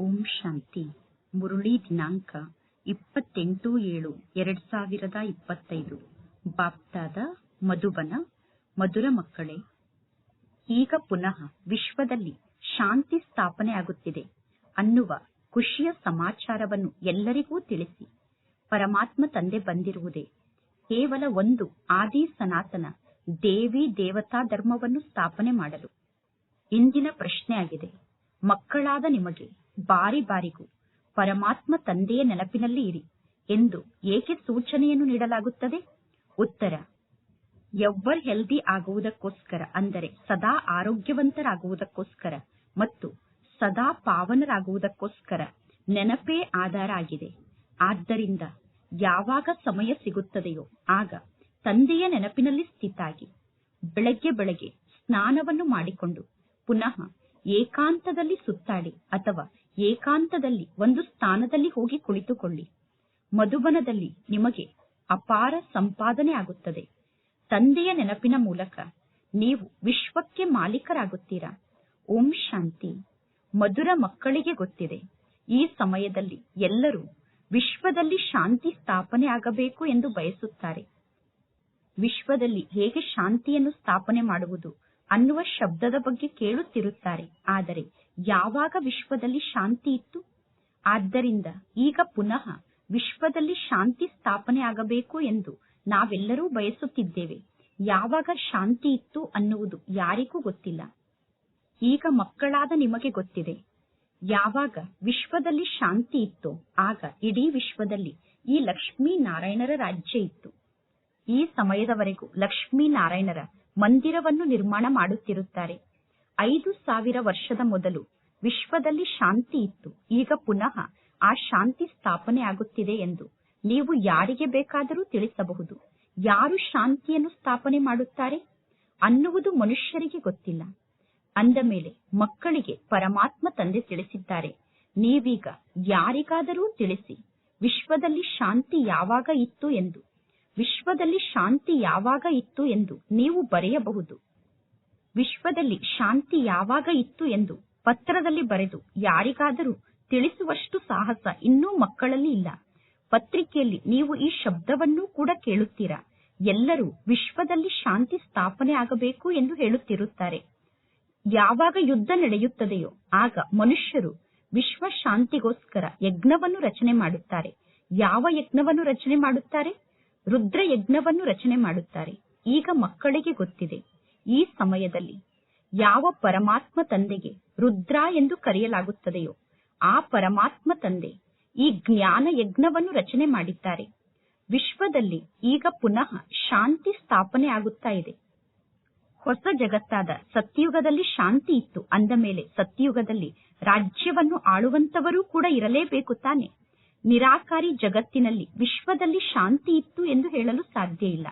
ಓಂ ಶಾಂತಿ. ಮುರುಳಿ ದಿನಾಂಕ ಇಪ್ಪತ್ತೆಂಟು ಏಳು ಎರಡ್ ಸಾವಿರದ ಇಪ್ಪತ್ತೈದು. ಬಾಪ್ತಾದ ಮಧುಬನ, ಮಧುರ ಮಕ್ಕಳೇ, ಈಗ ಪುನಃ ವಿಶ್ವದಲ್ಲಿ ಶಾಂತಿ ಸ್ಥಾಪನೆ ಆಗುತ್ತಿದೆ ಅನ್ನುವ ಖುಷಿಯ ಸಮಾಚಾರವನ್ನು ಎಲ್ಲರಿಗೂ ತಿಳಿಸಿ. ಪರಮಾತ್ಮ ತಂದೆ ಬಂದಿರುವುದೇ ಕೇವಲ ಒಂದು ಆದಿ ಸನಾತನ ದೇವಿ ದೇವತಾ ಧರ್ಮವನ್ನು ಸ್ಥಾಪನೆ ಮಾಡಲು. ಇಂದಿನ ಪ್ರಶ್ನೆಯಾಗಿದೆ, ಮಕ್ಕಳಾದ ನಿಮಗೆ ಬಾರಿ ಬಾರಿಗೂ ಪರಮಾತ್ಮ ತಂದೆಯ ನೆನಪಿನಲ್ಲಿ ಇರಿ ಎಂದು ಏಕೆ ಸೂಚನೆಯನ್ನು ನೀಡಲಾಗುತ್ತದೆ? ಉತ್ತರ, ಎವ್ವರ್ ಹೆಲ್ದಿ ಆಗುವುದಕ್ಕೋಸ್ಕರ ಅಂದರೆ ಸದಾ ಆರೋಗ್ಯವಂತರಾಗುವುದಕ್ಕೋಸ್ಕರ ಮತ್ತು ಸದಾ ಪಾವನರಾಗುವುದಕ್ಕೋಸ್ಕರ ನೆನಪೇ ಆಧಾರ ಆಗಿದೆ. ಆದ್ದರಿಂದ ಯಾವಾಗ ಸಮಯ ಸಿಗುತ್ತದೆಯೋ ಆಗ ತಂದೆಯ ನೆನಪಿನಲ್ಲಿ ಸ್ಥಿತಾಗಿ ಬೆಳಗ್ಗೆ ಬೆಳಗ್ಗೆ ಸ್ನಾನವನ್ನು ಮಾಡಿಕೊಂಡು ಪುನಃ ಏಕಾಂತದಲ್ಲಿ ಸುತ್ತಾಡಿ ಅಥವಾ ಏಕಾಂತದಲ್ಲಿ, ಒಂದು ಸ್ಥಾನದಲ್ಲಿ ಹೋಗಿ ಕುಳಿತುಕೊಳ್ಳಿ. ಮಧುಬನದಲ್ಲಿ ನಿಮಗೆ ಅಪಾರ ಸಂಪಾದನೆ ಆಗುತ್ತದೆ. ತಂದೆಯ ನೆನಪಿನ ಮೂಲಕ ನೀವು ವಿಶ್ವಕ್ಕೆ ಮಾಲೀಕರಾಗುತ್ತೀರಾ? ಓಂ ಶಾಂತಿ. ಮಧುರ ಮಕ್ಕಳಿಗೆ ಗೊತ್ತಿದೆ. ಈ ಸಮಯದಲ್ಲಿ ಎಲ್ಲರೂ ವಿಶ್ವದಲ್ಲಿ ಶಾಂತಿ ಸ್ಥಾಪನೆ ಆಗಬೇಕು ಎಂದು ಬಯಸುತ್ತಾರೆ. ವಿಶ್ವದಲ್ಲಿ ಹೇಗೆ ಶಾಂತಿಯನ್ನು ಸ್ಥಾಪನೆ ಮಾಡುವುದು ಅನ್ನುವ ಶಬ್ದದ ಬಗ್ಗೆ ಕೇಳುತ್ತಿರುತ್ತಾರೆ. ಆದರೆ ಯಾವಾಗ ವಿಶ್ವದಲ್ಲಿ ಶಾಂತಿ ಇತ್ತು? ಆದ್ದರಿಂದ ಈಗ ಪುನಃ ವಿಶ್ವದಲ್ಲಿ ಶಾಂತಿ ಸ್ಥಾಪನೆ ಆಗಬೇಕು ಎಂದು ನಾವೆಲ್ಲರೂ ಬಯಸುತ್ತಿದ್ದೇವೆ. ಯಾವಾಗ ಶಾಂತಿ ಇತ್ತು ಅನ್ನುವುದು ಯಾರಿಗೂ ಗೊತ್ತಿಲ್ಲ. ಈಗ ಮಕ್ಕಳಾದ ನಿಮಗೆ ಗೊತ್ತಿದೆ. ಯಾವಾಗ ವಿಶ್ವದಲ್ಲಿ ಶಾಂತಿ ಇತ್ತೋ, ಆಗ ಇಡೀ ವಿಶ್ವದಲ್ಲಿ ಈ ಲಕ್ಷ್ಮೀ ನಾರಾಯಣರ ರಾಜ್ಯ ಇತ್ತು. ಈ ಸಮಯದವರೆಗೂ ಲಕ್ಷ್ಮೀ ನಾರಾಯಣರ ಮಂದಿರವನ್ನು ನಿರ್ಮಾಣ ಮಾಡುತ್ತಿರುತ್ತಾರೆ. ಐದು ಸಾವಿರ ವರ್ಷದ ಮೊದಲು ವಿಶ್ವದಲ್ಲಿ ಶಾಂತಿ ಇತ್ತು. ಈಗ ಪುನಃ ಆ ಶಾಂತಿ ಸ್ಥಾಪನೆ ಆಗುತ್ತಿದೆ ಎಂದು ನೀವು ಯಾರಿಗೆ ಬೇಕಾದರೂ ತಿಳಿಸಬಹುದು. ಯಾರು ಶಾಂತಿಯನ್ನು ಸ್ಥಾಪನೆ ಮಾಡುತ್ತಾರೆ ಅನ್ನುವುದು ಮನುಷ್ಯರಿಗೆ ಗೊತ್ತಿಲ್ಲ. ಅಂದ ಮೇಲೆ ಮಕ್ಕಳಿಗೆ ಪರಮಾತ್ಮ ತಂದೆ ತಿಳಿಸಿದ್ದಾರೆ. ನೀವೀಗ ಯಾರಿಗಾದರೂ ತಿಳಿಸಿ ವಿಶ್ವದಲ್ಲಿ ಶಾಂತಿ ಯಾವಾಗ ಇತ್ತು ಎಂದು. ವಿಶ್ವದಲ್ಲಿ ಶಾಂತಿ ಯಾವಾಗ ಇತ್ತು ಎಂದು ನೀವು ಬರೆಯಬಹುದು. ವಿಶ್ವದಲ್ಲಿ ಶಾಂತಿ ಯಾವಾಗ ಇತ್ತು ಎಂದು ಪತ್ರದಲ್ಲಿ ಬರೆದು ಯಾರಿಗಾದರೂ ತಿಳಿಸುವಷ್ಟು ಸಾಹಸ ಇನ್ನೂ ಮಕ್ಕಳಲ್ಲಿ ಇಲ್ಲ. ಪತ್ರಿಕೆಯಲ್ಲಿ ನೀವು ಈ ಶಬ್ದವನ್ನು ಕೂಡ ಕೇಳುತ್ತೀರಾ? ಎಲ್ಲರೂ ವಿಶ್ವದಲ್ಲಿ ಶಾಂತಿ ಸ್ಥಾಪನೆ ಆಗಬೇಕು ಎಂದು ಹೇಳುತ್ತಿರುತ್ತಾರೆ. ಯಾವಾಗ ಯುದ್ಧ ನಡೆಯುತ್ತದೆಯೋ ಆಗ ಮನುಷ್ಯರು ವಿಶ್ವ ಶಾಂತಿಗೋಸ್ಕರ ಯಜ್ಞವನ್ನು ರಚನೆ ಮಾಡುತ್ತಾರೆ. ಯಾವ ಯಜ್ಞವನ್ನು ರಚನೆ ಮಾಡುತ್ತಾರೆ? ರುದ್ರ ಯಜ್ಞವನ್ನು ರಚನೆ ಮಾಡುತ್ತಾರೆ. ಈಗ ಮಕ್ಕಳಿಗೆ ಗೊತ್ತಿದೆ. ಈ ಸಮಯದಲ್ಲಿ ಯಾವ ಪರಮಾತ್ಮ ತಂದೆಗೆ ರುದ್ರ ಎಂದು ಕರೆಯಲಾಗುತ್ತದೆಯೋ ಆ ಪರಮಾತ್ಮ ತಂದೆ ಈ ಜ್ಞಾನ ಯಜ್ಞವನ್ನು ರಚನೆ ಮಾಡಿದ್ದಾರೆ. ವಿಶ್ವದಲ್ಲಿ ಈಗ ಪುನಃ ಶಾಂತಿ ಸ್ಥಾಪನೆ ಆಗುತ್ತಾ ಇದೆ. ಹೊಸ ಜಗತ್ತಾದ ಸತ್ಯುಗದಲ್ಲಿ ಶಾಂತಿ ಇತ್ತು. ಅಂದ ಮೇಲೆ ಸತ್ಯುಗದಲ್ಲಿ ರಾಜ್ಯವನ್ನು ಆಳುವಂತವರೂ ಕೂಡ ಇರಲೇಬೇಕು ತಾನೆ. ನಿರಾಕಾರಿ ಜಗತ್ತಿನಲ್ಲಿ ವಿಶ್ವದಲ್ಲಿ ಶಾಂತಿ ಇತ್ತು ಎಂದು ಹೇಳಲು ಸಾಧ್ಯ ಇಲ್ಲ.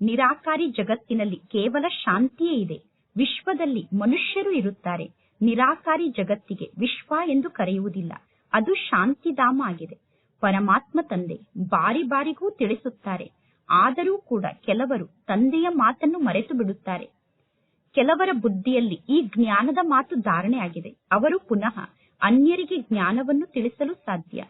ನಿರಾಕಾರಿ ಜಗತ್ತಿನಲ್ಲಿ ಕೇವಲ ಶಾಂತಿಯೇ ಇದೆ. ವಿಶ್ವದಲ್ಲಿ ಮನುಷ್ಯರು ಇರುತ್ತಾರೆ. ನಿರಾಕಾರಿ ಜಗತ್ತಿಗೆ ವಿಶ್ವ ಎಂದು ಕರೆಯುವುದಿಲ್ಲ. ಅದು ಶಾಂತಿಧಾಮ ಆಗಿದೆ. ಪರಮಾತ್ಮ ತಂದೆ ಬಾರಿ ಬಾರಿಗೂ ತಿಳಿಸುತ್ತಾರೆ. ಆದರೂ ಕೂಡ ಕೆಲವರು ತಂದೆಯ ಮಾತನ್ನು ಮರೆತು ಬಿಡುತ್ತಾರೆ. ಕೆಲವರ ಬುದ್ಧಿಯಲ್ಲಿ ಈ ಜ್ಞಾನದ ಮಾತು ಧಾರಣೆ ಆಗಿದೆ. ಅವರು ಪುನಃ ಅನ್ಯರಿಗೆ ಜ್ಞಾನವನ್ನು ತಿಳಿಸಲು ಸಾಧ್ಯ.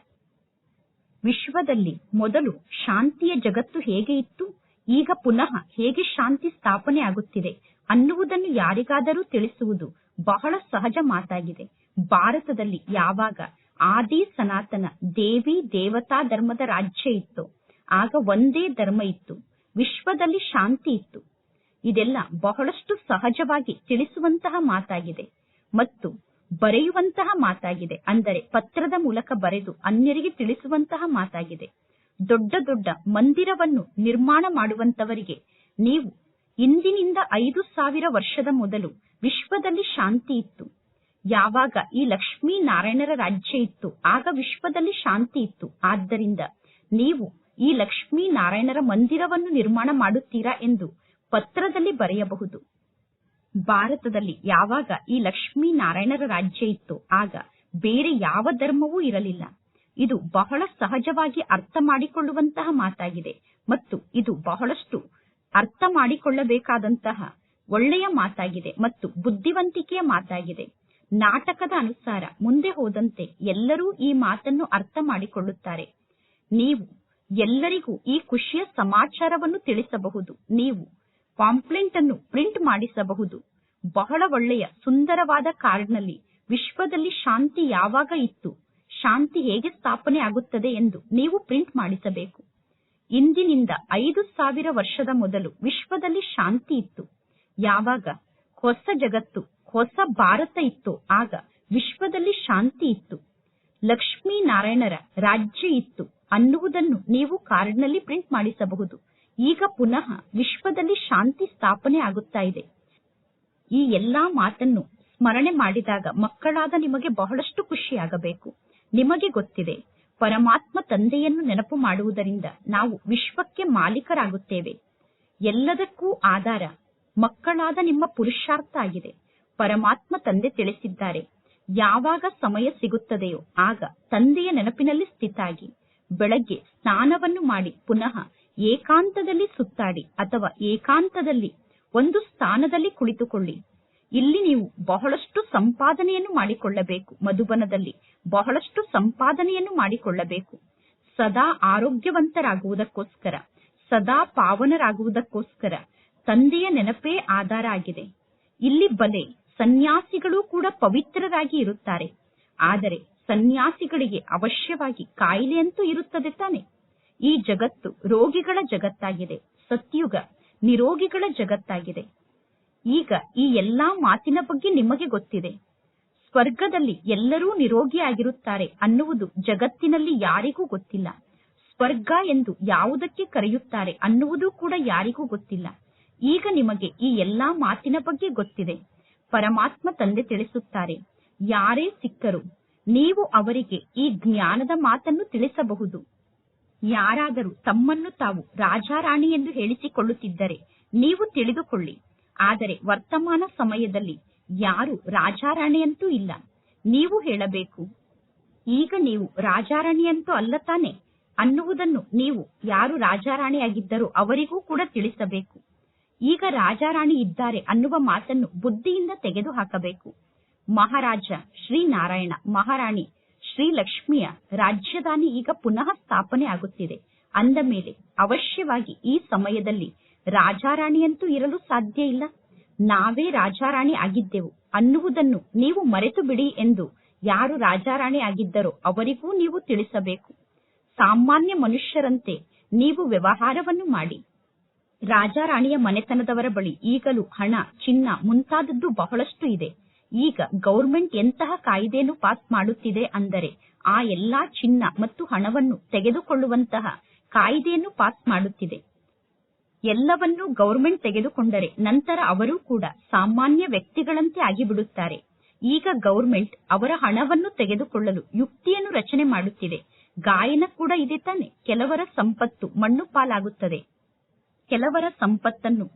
ವಿಶ್ವದಲ್ಲಿ ಮೊದಲು ಶಾಂತಿಯ ಜಗತ್ತು ಹೇಗೆ ಇತ್ತು? ಈಗ ಪುನಃ ಹೇಗೆ ಶಾಂತಿ ಸ್ಥಾಪನೆ ಆಗುತ್ತಿದೆ ಅನ್ನುವುದನ್ನು ಯಾರಿಗಾದರೂ ತಿಳಿಸುವುದು ಬಹಳ ಸಹಜ ಮಾತಾಗಿದೆ. ಭಾರತದಲ್ಲಿ ಯಾವಾಗ ಆದಿ ಸನಾತನ ದೇವಿ ದೇವತಾ ಧರ್ಮದ ರಾಜ್ಯ ಇತ್ತು, ಆಗ ಒಂದೇ ಧರ್ಮ ಇತ್ತು, ವಿಶ್ವದಲ್ಲಿ ಶಾಂತಿ ಇತ್ತು. ಇದೆಲ್ಲ ಬಹಳಷ್ಟು ಸಹಜವಾಗಿ ತಿಳಿಸುವಂತಹ ಮಾತಾಗಿದೆ ಮತ್ತು ಬರೆಯುವಂತಹ ಮಾತಾಗಿದೆ. ಅಂದರೆ ಪತ್ರದ ಮೂಲಕ ಬರೆದು ಅನ್ಯರಿಗೆ ತಿಳಿಸುವಂತಹ ಮಾತಾಗಿದೆ. ದೊಡ್ಡ ದೊಡ್ಡ ಮಂದಿರವನ್ನು ನಿರ್ಮಾಣ ಮಾಡುವಂತವರಿಗೆ ನೀವು ಇಂದಿನಿಂದ ಐದು ಸಾವಿರ ವರ್ಷದ ಮೊದಲು ವಿಶ್ವದಲ್ಲಿ ಶಾಂತಿ ಇತ್ತು. ಯಾವಾಗ ಈ ಲಕ್ಷ್ಮೀ ನಾರಾಯಣರ ರಾಜ್ಯ ಇತ್ತು, ಆಗ ವಿಶ್ವದಲ್ಲಿ ಶಾಂತಿ ಇತ್ತು. ಆದ್ದರಿಂದ ನೀವು ಈ ಲಕ್ಷ್ಮೀ ನಾರಾಯಣರ ಮಂದಿರವನ್ನು ನಿರ್ಮಾಣ ಮಾಡುತ್ತೀರಾ ಎಂದು ಪತ್ರದಲ್ಲಿ ಬರೆಯಬಹುದು. ಭಾರತದಲ್ಲಿ ಯಾವಾಗ ಈ ಲಕ್ಷ್ಮೀ ನಾರಾಯಣರ ರಾಜ್ಯ ಇತ್ತು, ಆಗ ಬೇರೆ ಯಾವ ಧರ್ಮವೂ ಇರಲಿಲ್ಲ. ಇದು ಬಹಳ ಸಹಜವಾಗಿ ಅರ್ಥ ಮಾಡಿಕೊಳ್ಳುವಂತಹ ಮಾತಾಗಿದೆ ಮತ್ತು ಇದು ಬಹಳಷ್ಟು ಅರ್ಥ ಮಾಡಿಕೊಳ್ಳಬೇಕಾದಂತಹ ಒಳ್ಳೆಯ ಮಾತಾಗಿದೆ ಮತ್ತು ಬುದ್ಧಿವಂತಿಕೆಯ ಮಾತಾಗಿದೆ. ನಾಟಕದ ಅನುಸಾರ ಮುಂದೆ ಹೋದಂತೆ ಎಲ್ಲರೂ ಈ ಮಾತನ್ನು ಅರ್ಥ ಮಾಡಿಕೊಳ್ಳುತ್ತಾರೆ. ನೀವು ಎಲ್ಲರಿಗೂ ಈ ಖುಷಿಯ ಸಮಾಚಾರವನ್ನು ತಿಳಿಸಬಹುದು. ನೀವು ಕಾಂಪ್ಲೆಂಟ್ ಅನ್ನು ಪ್ರಿಂಟ್ ಮಾಡಿಸಬಹುದು. ಬಹಳ ಒಳ್ಳೆಯ ಸುಂದರವಾದ ಕಾರ್ಡ್ನಲ್ಲಿ ವಿಶ್ವದಲ್ಲಿ ಶಾಂತಿ ಯಾವಾಗ ಇತ್ತು? ಶಾಂತಿ ಹೇಗೆ ಸ್ಥಾಪನೆ ಆಗುತ್ತದೆ ಎಂದು ನೀವು ಪ್ರಿಂಟ್ ಮಾಡಿಸಬೇಕು. ಇಂದಿನಿಂದ ಐದು ಸಾವಿರ ವರ್ಷದ ಮೊದಲು ವಿಶ್ವದಲ್ಲಿ ಶಾಂತಿ ಇತ್ತು. ಯಾವಾಗ ಹೊಸ ಜಗತ್ತು, ಹೊಸ ಭಾರತ ಇತ್ತು ಆಗ ವಿಶ್ವದಲ್ಲಿ ಶಾಂತಿ ಇತ್ತು. ಲಕ್ಷ್ಮೀ ನಾರಾಯಣರ ರಾಜ್ಯ ಇತ್ತು ಅನ್ನುವುದನ್ನು ನೀವು ಕಾರ್ಡ್ನಲ್ಲಿ ಪ್ರಿಂಟ್ ಮಾಡಿಸಬಹುದು. ಈಗ ಪುನಃ ವಿಶ್ವದಲ್ಲಿ ಶಾಂತಿ ಸ್ಥಾಪನೆ ಆಗುತ್ತಾ ಇದೆ. ಈ ಎಲ್ಲಾ ಮಾತನ್ನು ಸ್ಮರಣೆ ಮಾಡಿದಾಗ ಮಕ್ಕಳಾದ ನಿಮಗೆ ಬಹಳಷ್ಟು ಖುಷಿಯಾಗಬೇಕು. ನಿಮಗೆ ಗೊತ್ತಿದೆ. ಪರಮಾತ್ಮ ತಂದೆಯನ್ನು ನೆನಪು ಮಾಡುವುದರಿಂದ ನಾವು ವಿಶ್ವಕ್ಕೆ ಮಾಲೀಕರಾಗುತ್ತೇವೆ. ಎಲ್ಲದಕ್ಕೂ ಆಧಾರ. ಮಕ್ಕಳಾದ ನಿಮ್ಮ ಪುರುಷಾರ್ಥ ಆಗಿದೆ. ಪರಮಾತ್ಮ ತಂದೆ ತಿಳಿಸಿದ್ದಾರೆ. ಯಾವಾಗ ಸಮಯ ಸಿಗುತ್ತದೆಯೋ ಆಗ ತಂದೆಯ ನೆನಪಿನಲ್ಲಿ ಸ್ಥಿತಾಗಿ. ಬೆಳಗ್ಗೆ ಸ್ನಾನವನ್ನು ಮಾಡಿ ಪುನಃ ಏಕಾಂತದಲ್ಲಿ ಸುತ್ತಾಡಿ ಅಥವಾ ಏಕಾಂತದಲ್ಲಿ ಒಂದು ಸ್ಥಾನದಲ್ಲಿ ಕುಳಿತುಕೊಳ್ಳಿ. ಇಲ್ಲಿ ನೀವು ಬಹಳಷ್ಟು ಸಂಪಾದನೆಯನ್ನು ಮಾಡಿಕೊಳ್ಳಬೇಕು, ಮಧುಬನದಲ್ಲಿ ಬಹಳಷ್ಟು ಸಂಪಾದನೆಯನ್ನು ಮಾಡಿಕೊಳ್ಳಬೇಕು. ಸದಾ ಆರೋಗ್ಯವಂತರಾಗುವುದಕ್ಕೋಸ್ಕರ, ಸದಾ ಪಾವನರಾಗುವುದಕ್ಕೋಸ್ಕರ ತಂದೆಯ ನೆನಪೇ ಆಧಾರ ಆಗಿದೆ. ಇಲ್ಲಿ ಬಲೆ ಸನ್ಯಾಸಿಗಳು ಕೂಡ ಪವಿತ್ರರಾಗಿ ಇರುತ್ತಾರೆ. ಆದರೆ ಸನ್ಯಾಸಿಗಳಿಗೆ ಅವಶ್ಯವಾಗಿ ಕಾಯಿಲೆಯಂತೂ ಇರುತ್ತದೆ ತಾನೆ. ಈ ಜಗತ್ತು ರೋಗಿಗಳ ಜಗತ್ತಾಗಿದೆ. ಸತ್ಯುಗ ನಿರೋಗಿಗಳ ಜಗತ್ತಾಗಿದೆ. ಈಗ ಈ ಎಲ್ಲಾ ಮಾತಿನ ಬಗ್ಗೆ ನಿಮಗೆ ಗೊತ್ತಿದೆ. ಸ್ವರ್ಗದಲ್ಲಿ ಎಲ್ಲರೂ ನಿರೋಗಿಯಾಗಿರುತ್ತಾರೆ ಅನ್ನುವುದು ಜಗತ್ತಿನಲ್ಲಿ ಯಾರಿಗೂ ಗೊತ್ತಿಲ್ಲ. ಸ್ವರ್ಗ ಎಂದು ಯಾವುದಕ್ಕೆ ಕರೆಯುತ್ತಾರೆ ಅನ್ನುವುದು ಕೂಡ ಯಾರಿಗೂ ಗೊತ್ತಿಲ್ಲ. ಈಗ ನಿಮಗೆ ಈ ಎಲ್ಲಾ ಮಾತಿನ ಬಗ್ಗೆ ಗೊತ್ತಿದೆ. ಪರಮಾತ್ಮ ತಂದೆ ತಿಳಿಸುತ್ತಾರೆ, ಯಾರೇ ಸಿಕ್ಕರು ನೀವು ಅವರಿಗೆ ಈ ಜ್ಞಾನದ ಮಾತನ್ನು ತಿಳಿಸಬಹುದು. ಯಾರಾದರೂ ತಮ್ಮನ್ನು ತಾವು ರಾಜಾರಾಣಿ ಎಂದು ಹೇಳಿಸಿಕೊಳ್ಳುತ್ತಿದ್ದರೆ ನೀವು ತಿಳಿದುಕೊಳ್ಳಿ. ಆದರೆ ವರ್ತಮಾನ ಸಮಯದಲ್ಲಿ ಯಾರು ರಾಜಾರಾಣಿಯಂತೂ ಇಲ್ಲ. ನೀವು ಹೇಳಬೇಕು, ಈಗ ನೀವು ರಾಜಾರಾಣಿಯಂತೂ ಅಲ್ಲ ತಾನೆ ಅನ್ನುವುದನ್ನು ನೀವು ಯಾರು ರಾಜಾರಾಣಿಯಾಗಿದ್ದರೂ ಅವರಿಗೂ ಕೂಡ ತಿಳಿಸಬೇಕು. ಈಗ ರಾಜಾರಾಣಿ ಇದ್ದಾರೆ ಅನ್ನುವ ಮಾತನ್ನು ಬುದ್ಧಿಯಿಂದ ತೆಗೆದು ಹಾಕಬೇಕು ಮಹಾರಾಜ ಶ್ರೀನಾರಾಯಣ, ಮಹಾರಾಣಿ ಶ್ರೀಲಕ್ಷ್ಮಿಯ ರಾಜ್ಯದಾನಿ ಈಗ ಪುನಃ ಸ್ಥಾಪನೆ ಆಗುತ್ತಿದೆ ಅಂದ ಮೇಲೆ ಅವಶ್ಯವಾಗಿ ಈ ಸಮಯದಲ್ಲಿ ರಾಜಾರಾಣಿಯಂತೂ ಇರಲು ಸಾಧ್ಯ ಇಲ್ಲ. ನಾವೇ ರಾಜಾರಾಣಿ ಆಗಿದ್ದೆವು. ಅನ್ನುವುದನ್ನು ನೀವು ಮರೆತು ಬಿಡಿ ಎಂದು ಯಾರು ರಾಜಾರಾಣಿ ಆಗಿದ್ದರೋ ಅವರಿಗೂ ನೀವು ತಿಳಿಸಬೇಕು. ಸಾಮಾನ್ಯ ಮನುಷ್ಯರಂತೆ ನೀವು ವ್ಯವಹಾರವನ್ನು ಮಾಡಿ. ರಾಜಾರಾಣಿಯ ಮನೆತನದವರ ಬಳಿ ಈಗಲೂ ಹಣ, ಚಿನ್ನ ಮುಂತಾದದ್ದು ಬಹಳಷ್ಟು ಇದೆ. ಈಗ ಗೌರ್ಮೆಂಟ್ ಎಂತಹ ಕಾಯ್ದೆಯನ್ನು ಪಾಸ್ ಮಾಡುತ್ತಿದೆ ಅಂದರೆ ಆ ಎಲ್ಲಾ ಚಿನ್ನ ಮತ್ತು ಹಣವನ್ನು ತೆಗೆದುಕೊಳ್ಳುವಂತಹ ಕಾಯ್ದೆಯನ್ನು ಪಾಸ್ ಮಾಡುತ್ತಿದೆ. ಎಲ್ಲವನ್ನೂ ಗೌರ್ಮೆಂಟ್ ತೆಗೆದುಕೊಂಡರೆ ನಂತರ ಅವರೂ ಕೂಡ ಸಾಮಾನ್ಯ ವ್ಯಕ್ತಿಗಳಂತೆ ಆಗಿಬಿಡುತ್ತಾರೆ. ಈಗ ಗೌರ್ಮೆಂಟ್ ಅವರ ಹಣವನ್ನು ತೆಗೆದುಕೊಳ್ಳಲು ಯುಕ್ತಿಯನ್ನು ರಚನೆ ಮಾಡುತ್ತಿದೆ. ಗಾಯನ ಕೂಡ ಇದೆ ತಾನೆ. ಕೆಲವರ ಸಂಪತ್ತು ಮಣ್ಣು ಪಾಲಾಗುತ್ತದೆ. ಕೆಲವರ ಸಂಪತ್ತನ್ನು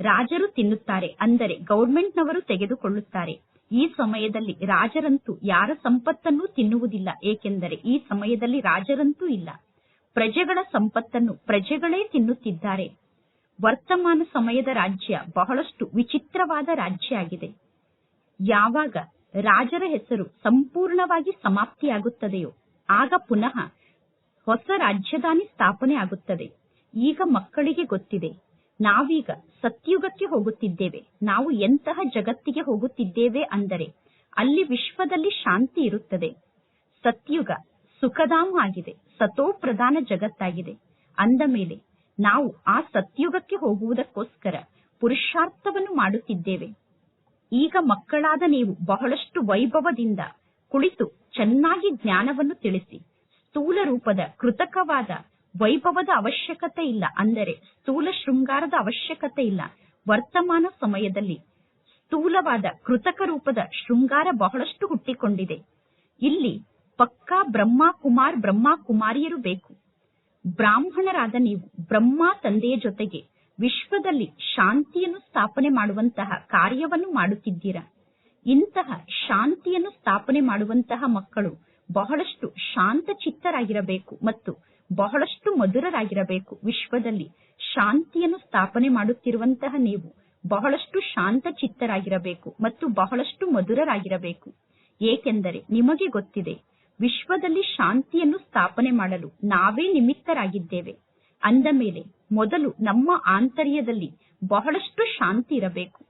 ರಾಜರು ತಿನ್ನುತ್ತಾರೆ. ಅಂದರೆ ಗೌರ್ಮೆಂಟ್ನವರು ತೆಗೆದುಕೊಳ್ಳುತ್ತಾರೆ. ಈ ಸಮಯದಲ್ಲಿ ರಾಜರಂತೂ ಯಾರ ಸಂಪತ್ತನ್ನು ತಿನ್ನುವುದಿಲ್ಲ. ಏಕೆಂದರೆ ಈ ಸಮಯದಲ್ಲಿ ರಾಜರಂತೂ ಇಲ್ಲ. ಪ್ರಜೆಗಳ ಸಂಪತ್ತನ್ನು ಪ್ರಜೆಗಳೇ ತಿನ್ನುತ್ತಿದ್ದಾರೆ. ವರ್ತಮಾನ ಸಮಯದ ರಾಜ್ಯ ಬಹಳಷ್ಟು ವಿಚಿತ್ರವಾದ ರಾಜ್ಯ ಆಗಿದೆ. ಯಾವಾಗ ರಾಜರ ಹೆಸರು ಸಂಪೂರ್ಣವಾಗಿ ಸಮಾಪ್ತಿಯಾಗುತ್ತದೆಯೋ, ಆಗ ಪುನಃ ಹೊಸ ರಾಜ್ಯದಾನಿ ಸ್ಥಾಪನೆ ಆಗುತ್ತದೆ. ಈಗ ಮಕ್ಕಳಿಗೆ ಗೊತ್ತಿದೆ. ನಾವೀಗ ಸತ್ಯುಗಕ್ಕೆ ಹೋಗುತ್ತಿದ್ದೇವೆ. ನಾವು ಎಂತಹ ಜಗತ್ತಿಗೆ ಹೋಗುತ್ತಿದ್ದೇವೆ ಅಂದರೆ, ಅಲ್ಲಿ ವಿಶ್ವದಲ್ಲಿ ಶಾಂತಿ ಇರುತ್ತದೆ. ಸತ್ಯುಗ ಸುಖಧಾಮ ಆಗಿದೆ ಸತೋ ಪ್ರಧಾನ ಜಗತ್ತಾಗಿದೆ. ಅಂದ ಮೇಲೆ ನಾವು ಆ ಸತ್ಯುಗಕ್ಕೆ ಹೋಗುವುದಕ್ಕೋಸ್ಕರ ಪುರುಷಾರ್ಥವನ್ನು ಮಾಡುತ್ತಿದ್ದೇವೆ. ಈಗ ಮಕ್ಕಳಾದ ನೀವು ಬಹಳಷ್ಟು ವೈಭವದಿಂದ ಕುಳಿತು ಚೆನ್ನಾಗಿ ಜ್ಞಾನವನ್ನು ತಿಳಿಸಿ. ಸ್ಥೂಲ ರೂಪದ, ಕೃತಕವಾದ ವೈಭವದ ಅವಶ್ಯಕತೆ ಇಲ್ಲ ಅಂದರೆ ಸ್ಥೂಲ ಶೃಂಗಾರದ ಅವಶ್ಯಕತೆ ಇಲ್ಲ. ವರ್ತಮಾನ ಸಮಯದಲ್ಲಿ ಸ್ಥೂಲವಾದ, ಕೃತಕ ರೂಪದ ಶೃಂಗಾರ ಬಹಳಷ್ಟು ಹುಟ್ಟಿಕೊಂಡಿದೆ. ಇಲ್ಲಿ ಪಕ್ಕಾ ಬ್ರಹ್ಮಾ ಕುಮಾರ್ ಬ್ರಹ್ಮಾ ಕುಮಾರಿಯರು ಬೇಕು. ಬ್ರಾಹ್ಮಣರಾದ ನೀವು ಬ್ರಹ್ಮ ತಂದೆಯ ಜೊತೆಗೆ ವಿಶ್ವದಲ್ಲಿ ಶಾಂತಿಯನ್ನು ಸ್ಥಾಪನೆ ಮಾಡುವಂತಹ ಕಾರ್ಯವನ್ನು ಮಾಡುತ್ತಿದ್ದೀರಾ? ಇಂತಹ ಶಾಂತಿಯನ್ನು ಸ್ಥಾಪನೆ ಮಾಡುವಂತಹ ಮಕ್ಕಳು ಬಹಳಷ್ಟು ಶಾಂತ ಚಿತ್ತರಾಗಿರಬೇಕು ಮತ್ತು ಬಹಳಷ್ಟು ಮಧುರರಾಗಿರಬೇಕು. ವಿಶ್ವದಲ್ಲಿ ಶಾಂತಿಯನ್ನು ಸ್ಥಾಪನೆ ಮಾಡುತ್ತಿರುವಂತಹ ನೀವು ಬಹಳಷ್ಟು ಶಾಂತ ಚಿತ್ತರಾಗಿರಬೇಕು ಮತ್ತು ಬಹಳಷ್ಟು ಮಧುರರಾಗಿರಬೇಕು. ಏಕೆಂದರೆ ನಿಮಗೆ ಗೊತ್ತಿದೆ ವಿಶ್ವದಲ್ಲಿ ಶಾಂತಿಯನ್ನು ಸ್ಥಾಪನೆ ಮಾಡಲು ನಾವೇ ನಿಮಿತ್ತರಾಗಿದ್ದೇವೆ. ಅಂದ ಮೇಲೆ ಮೊದಲು ನಮ್ಮ ಆಂತರ್ಯದಲ್ಲಿ ಬಹಳಷ್ಟು ಶಾಂತಿ ಇರಬೇಕು.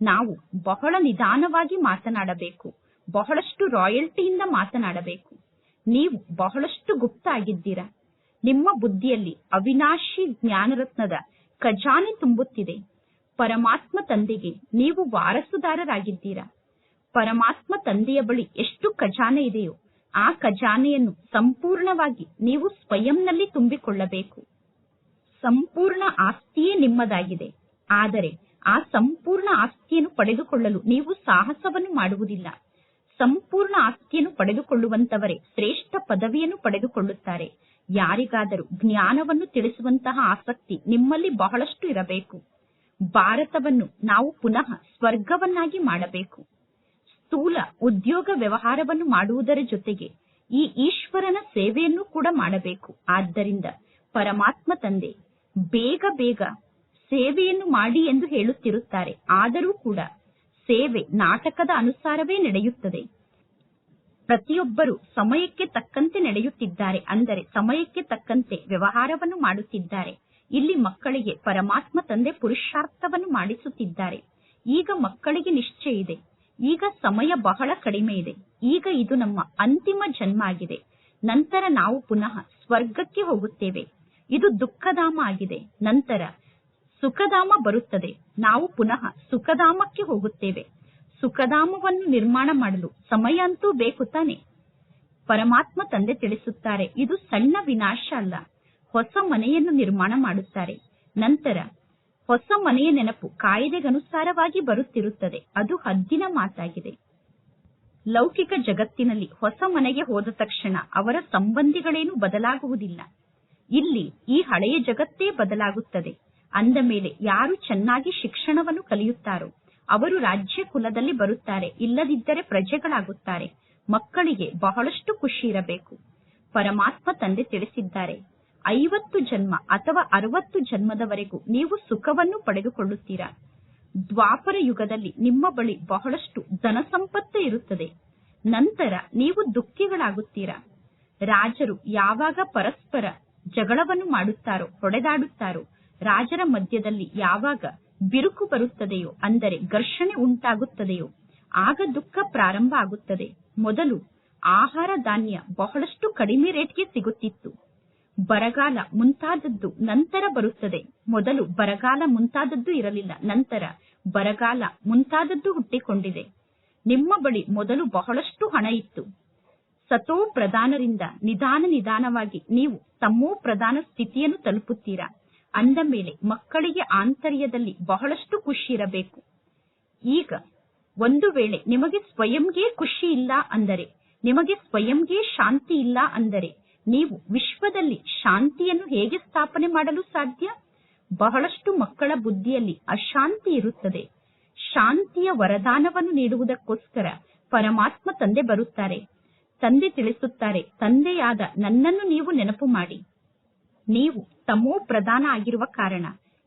ನಾವು ಬಹಳ ನಿಧಾನವಾಗಿ ಮಾತನಾಡಬೇಕು. ಬಹಳಷ್ಟು ರಾಯಲ್ಟಿಯಿಂದ ಮಾತನಾಡಬೇಕು. ನೀವು ಬಹಳಷ್ಟು ಗುಪ್ತ ಆಗಿದ್ದೀರಾ ನಿಮ್ಮ ಬುದ್ಧಿಯಲ್ಲಿ ಅವಿನಾಶಿ ಜ್ಞಾನರತ್ನದ ಖಜಾನೆ ತುಂಬುತ್ತಿದೆ. ಪರಮಾತ್ಮ ತಂದೆಗೆ ನೀವು ವಾರಸುದಾರರಾಗಿದ್ದೀರಾ? ಪರಮಾತ್ಮ ತಂದೆಯ ಬಳಿ ಎಷ್ಟು ಖಜಾನೆ ಇದೆಯೋ ಆ ಖಜಾನೆಯನ್ನು ಸಂಪೂರ್ಣವಾಗಿ ನೀವು ಸ್ವಯಂನಲ್ಲಿ ತುಂಬಿಕೊಳ್ಳಬೇಕು. ಸಂಪೂರ್ಣ ಆಸ್ತಿಯೇ ನಿಮ್ಮದಾಗಿದೆ. ಆದರೆ ಆ ಸಂಪೂರ್ಣ ಆಸ್ತಿಯನ್ನು ಪಡೆದುಕೊಳ್ಳಲು ನೀವು ಸಾಹಸವನ್ನು ಮಾಡುವುದಿಲ್ಲ. ಸಂಪೂರ್ಣ ಆಸ್ತಿಯನ್ನು ಪಡೆದುಕೊಳ್ಳುವಂತವರೇ ಶ್ರೇಷ್ಠ ಪದವಿಯನ್ನು ಪಡೆದುಕೊಳ್ಳುತ್ತಾರೆ. ಯಾರಿಗಾದರೂ ಜ್ಞಾನವನ್ನು ತಿಳಿಸುವಂತಹ ಆಸಕ್ತಿ ನಿಮ್ಮಲ್ಲಿ ಬಹಳಷ್ಟು ಇರಬೇಕು. ಭಾರತವನ್ನು ನಾವು ಪುನಃ ಸ್ವರ್ಗವನ್ನಾಗಿ ಮಾಡಬೇಕು. ಸ್ಥೂಲ ಉದ್ಯೋಗ ವ್ಯವಹಾರವನ್ನು ಮಾಡುವುದರ ಜೊತೆಗೆ ಈ ಈಶ್ವರನ ಸೇವೆಯನ್ನು ಕೂಡ ಮಾಡಬೇಕು. ಆದ್ದರಿಂದ ಪರಮಾತ್ಮ ತಂದೆ, ಬೇಗ ಬೇಗ ಸೇವೆಯನ್ನು ಮಾಡಿ ಎಂದು ಹೇಳುತ್ತಿರುತ್ತಾರೆ. ಆದರೂ ಕೂಡ ಸೇವೆ ನಾಟಕದ ಅನುಸಾರವೇ ನಡೆಯುತ್ತದೆ. ಪ್ರತಿಯೊಬ್ಬರು ಸಮಯಕ್ಕೆ ತಕ್ಕಂತೆ ನಡೆಯುತ್ತಿದ್ದಾರೆ. ಅಂದರೆ ಸಮಯಕ್ಕೆ ತಕ್ಕಂತೆ ವ್ಯವಹಾರವನ್ನು ಮಾಡುತ್ತಿದ್ದಾರೆ. ಇಲ್ಲಿ ಮಕ್ಕಳಿಗೆ ಪರಮಾತ್ಮ ತಂದೆ ಪುರುಷಾರ್ಥವನ್ನು ಮಾಡಿಸುತ್ತಿದ್ದಾರೆ. ಈಗ ಮಕ್ಕಳಿಗೆ ನಿಶ್ಚಯ ಇದೆ. ಈಗ ಸಮಯ ಬಹಳ ಕಡಿಮೆ ಇದೆ. ಈಗ ಇದು ನಮ್ಮ ಅಂತಿಮ ಜನ್ಮ ಆಗಿದೆ. ನಂತರ ನಾವು ಪುನಃ ಸ್ವರ್ಗಕ್ಕೆ ಹೋಗುತ್ತೇವೆ. ಇದು ದುಃಖಧಾಮ ಆಗಿದೆ. ನಂತರ ಸುಖಧಾಮ ಬರುತ್ತದೆ. ನಾವು ಪುನಃ ಸುಖಧಾಮಕ್ಕೆ ಹೋಗುತ್ತೇವೆ. ಸುಖಧಾಮವನ್ನು ನಿರ್ಮಾಣ ಮಾಡಲು ಸಮಯ ಅಂತೂ ಬೇಕು ತಾನೆ? ಪರಮಾತ್ಮ ತಂದೆ ತಿಳಿಸುತ್ತಾರೆ, ಇದು ಸಣ್ಣ ವಿನಾಶ ಅಲ್ಲ. ಹೊಸ ಮನೆಯನ್ನು ನಿರ್ಮಾಣ ಮಾಡುತ್ತಾರೆ. ನಂತರ ಹೊಸ ಮನೆಯ ನೆನಪು ಕಾಯಿದೆಗನುಸಾರವಾಗಿ ಬರುತ್ತಿರುತ್ತದೆ. ಅದು ಹದ್ದಿನ ಮಾತಾಗಿದೆ. ಲೌಕಿಕ ಜಗತ್ತಿನಲ್ಲಿ ಹೊಸ ಮನೆಗೆ ಹೋದ ತಕ್ಷಣ ಅವರ ಸಂಬಂಧಿಗಳೇನು ಬದಲಾಗುವುದಿಲ್ಲ. ಇಲ್ಲಿ ಈ ಹಳೆಯ ಜಗತ್ತೇ ಬದಲಾಗುತ್ತದೆ. ಅಂದ ಮೇಲೆ ಯಾರು ಚೆನ್ನಾಗಿ ಶಿಕ್ಷಣವನ್ನು ಕಲಿಯುತ್ತಾರೋ, ಅವರು ರಾಜ್ಯ ಕುಲದಲ್ಲಿ ಬರುತ್ತಾರೆ, ಇಲ್ಲದಿದ್ದರೆ ಪ್ರಜೆಗಳಾಗುತ್ತಾರೆ. ಮಕ್ಕಳಿಗೆ ಬಹಳಷ್ಟು ಖುಷಿ ಇರಬೇಕು. ಪರಮಾತ್ಮ ತಂದೆ ತಿಳಿಸಿದ್ದಾರೆ. ಐವತ್ತು ಜನ್ಮ ಅಥವಾ ಅರವತ್ತು ಜನ್ಮದವರೆಗೂ ನೀವು ಸುಖವನ್ನು ಪಡೆದುಕೊಳ್ಳುತ್ತೀರಾ? ದ್ವಾಪರ ಯುಗದಲ್ಲಿ ನಿಮ್ಮ ಬಳಿ ಬಹಳಷ್ಟು ಧನ ಸಂಪತ್ತು ಇರುತ್ತದೆ. ನಂತರ ನೀವು ದುಃಖಿಗಳಾಗುತ್ತೀರಾ? ರಾಜರು ಯಾವಾಗ ಪರಸ್ಪರ ಜಗಳವನ್ನು ಮಾಡುತ್ತಾರೋ, ಹೊಡೆದಾಡುತ್ತಾರೋ, ರಾಜರ ಮಧ್ಯದಲ್ಲಿ ಯಾವಾಗ ಬಿರುಕು ಬರುತ್ತದೆಯೋ, ಅಂದರೆ ಘರ್ಷಣೆ ಉಂಟಾಗುತ್ತದೆಯೋ, ಆಗ ದುಃಖ ಪ್ರಾರಂಭ ಆಗುತ್ತದೆ. ಮೊದಲು ಆಹಾರ ಧಾನ್ಯ ಬಹಳಷ್ಟು ಕಡಿಮೆ ರೇಟ್ಗೆ ಸಿಗುತ್ತಿತ್ತು. ಬರಗಾಲ ಮುಂತಾದದ್ದು ನಂತರ ಬರುತ್ತದೆ. ಮೊದಲು ಬರಗಾಲ ಮುಂತಾದದ್ದು ಇರಲಿಲ್ಲ, ನಂತರ ಬರಗಾಲ ಮುಂತಾದದ್ದು ಹುಟ್ಟಿಕೊಂಡಿದೆ. ನಿಮ್ಮ ಬಳಿ ಮೊದಲು ಬಹಳಷ್ಟು ಹಣ ಇತ್ತು. ಸತೋ ಪ್ರಧಾನರಿಂದ ನಿಧಾನ ನಿಧಾನವಾಗಿ ನೀವು ತಮ್ಮೋ ಪ್ರಧಾನ ಸ್ಥಿತಿಯನ್ನು ತಲುಪುತ್ತೀರಾ? ಅಂದ ಮೇಲೆ ಮಕ್ಕಳಿಗೆ ಆಂತರ್ಯದಲ್ಲಿ ಬಹಳಷ್ಟು ಖುಷಿ ಇರಬೇಕು. ಈಗ ಒಂದು ವೇಳೆ ನಿಮಗೆ ಸ್ವಯಂಗೆ ಖುಷಿ ಇಲ್ಲ ಅಂದರೆ, ನಿಮಗೆ ಸ್ವಯಂಗೆ ಶಾಂತಿ ಇಲ್ಲ ಅಂದರೆ ನೀವು ವಿಶ್ವದಲ್ಲಿ ಶಾಂತಿಯನ್ನು ಹೇಗೆ ಸ್ಥಾಪನೆ ಮಾಡಲು ಸಾಧ್ಯ? ಬಹಳಷ್ಟು ಮಕ್ಕಳ ಬುದ್ಧಿಯಲ್ಲಿ ಅಶಾಂತಿ ಇರುತ್ತದೆ. ಶಾಂತಿಯ ವರದಾನವನ್ನು ನೀಡುವುದಕ್ಕೋಸ್ಕರ ಪರಮಾತ್ಮ ತಂದೆ ಬರುತ್ತಾರೆ. ತಂದೆ ತಿಳಿಸುತ್ತಾರೆ, ತಂದೆಯಾದ ನನ್ನನ್ನು ನೀವು ನೆನಪು ಮಾಡಿ. ನೀವು ತಮೋ ಪ್ರಧಾನ ಆಗಿರುವ ಕಾರಣ,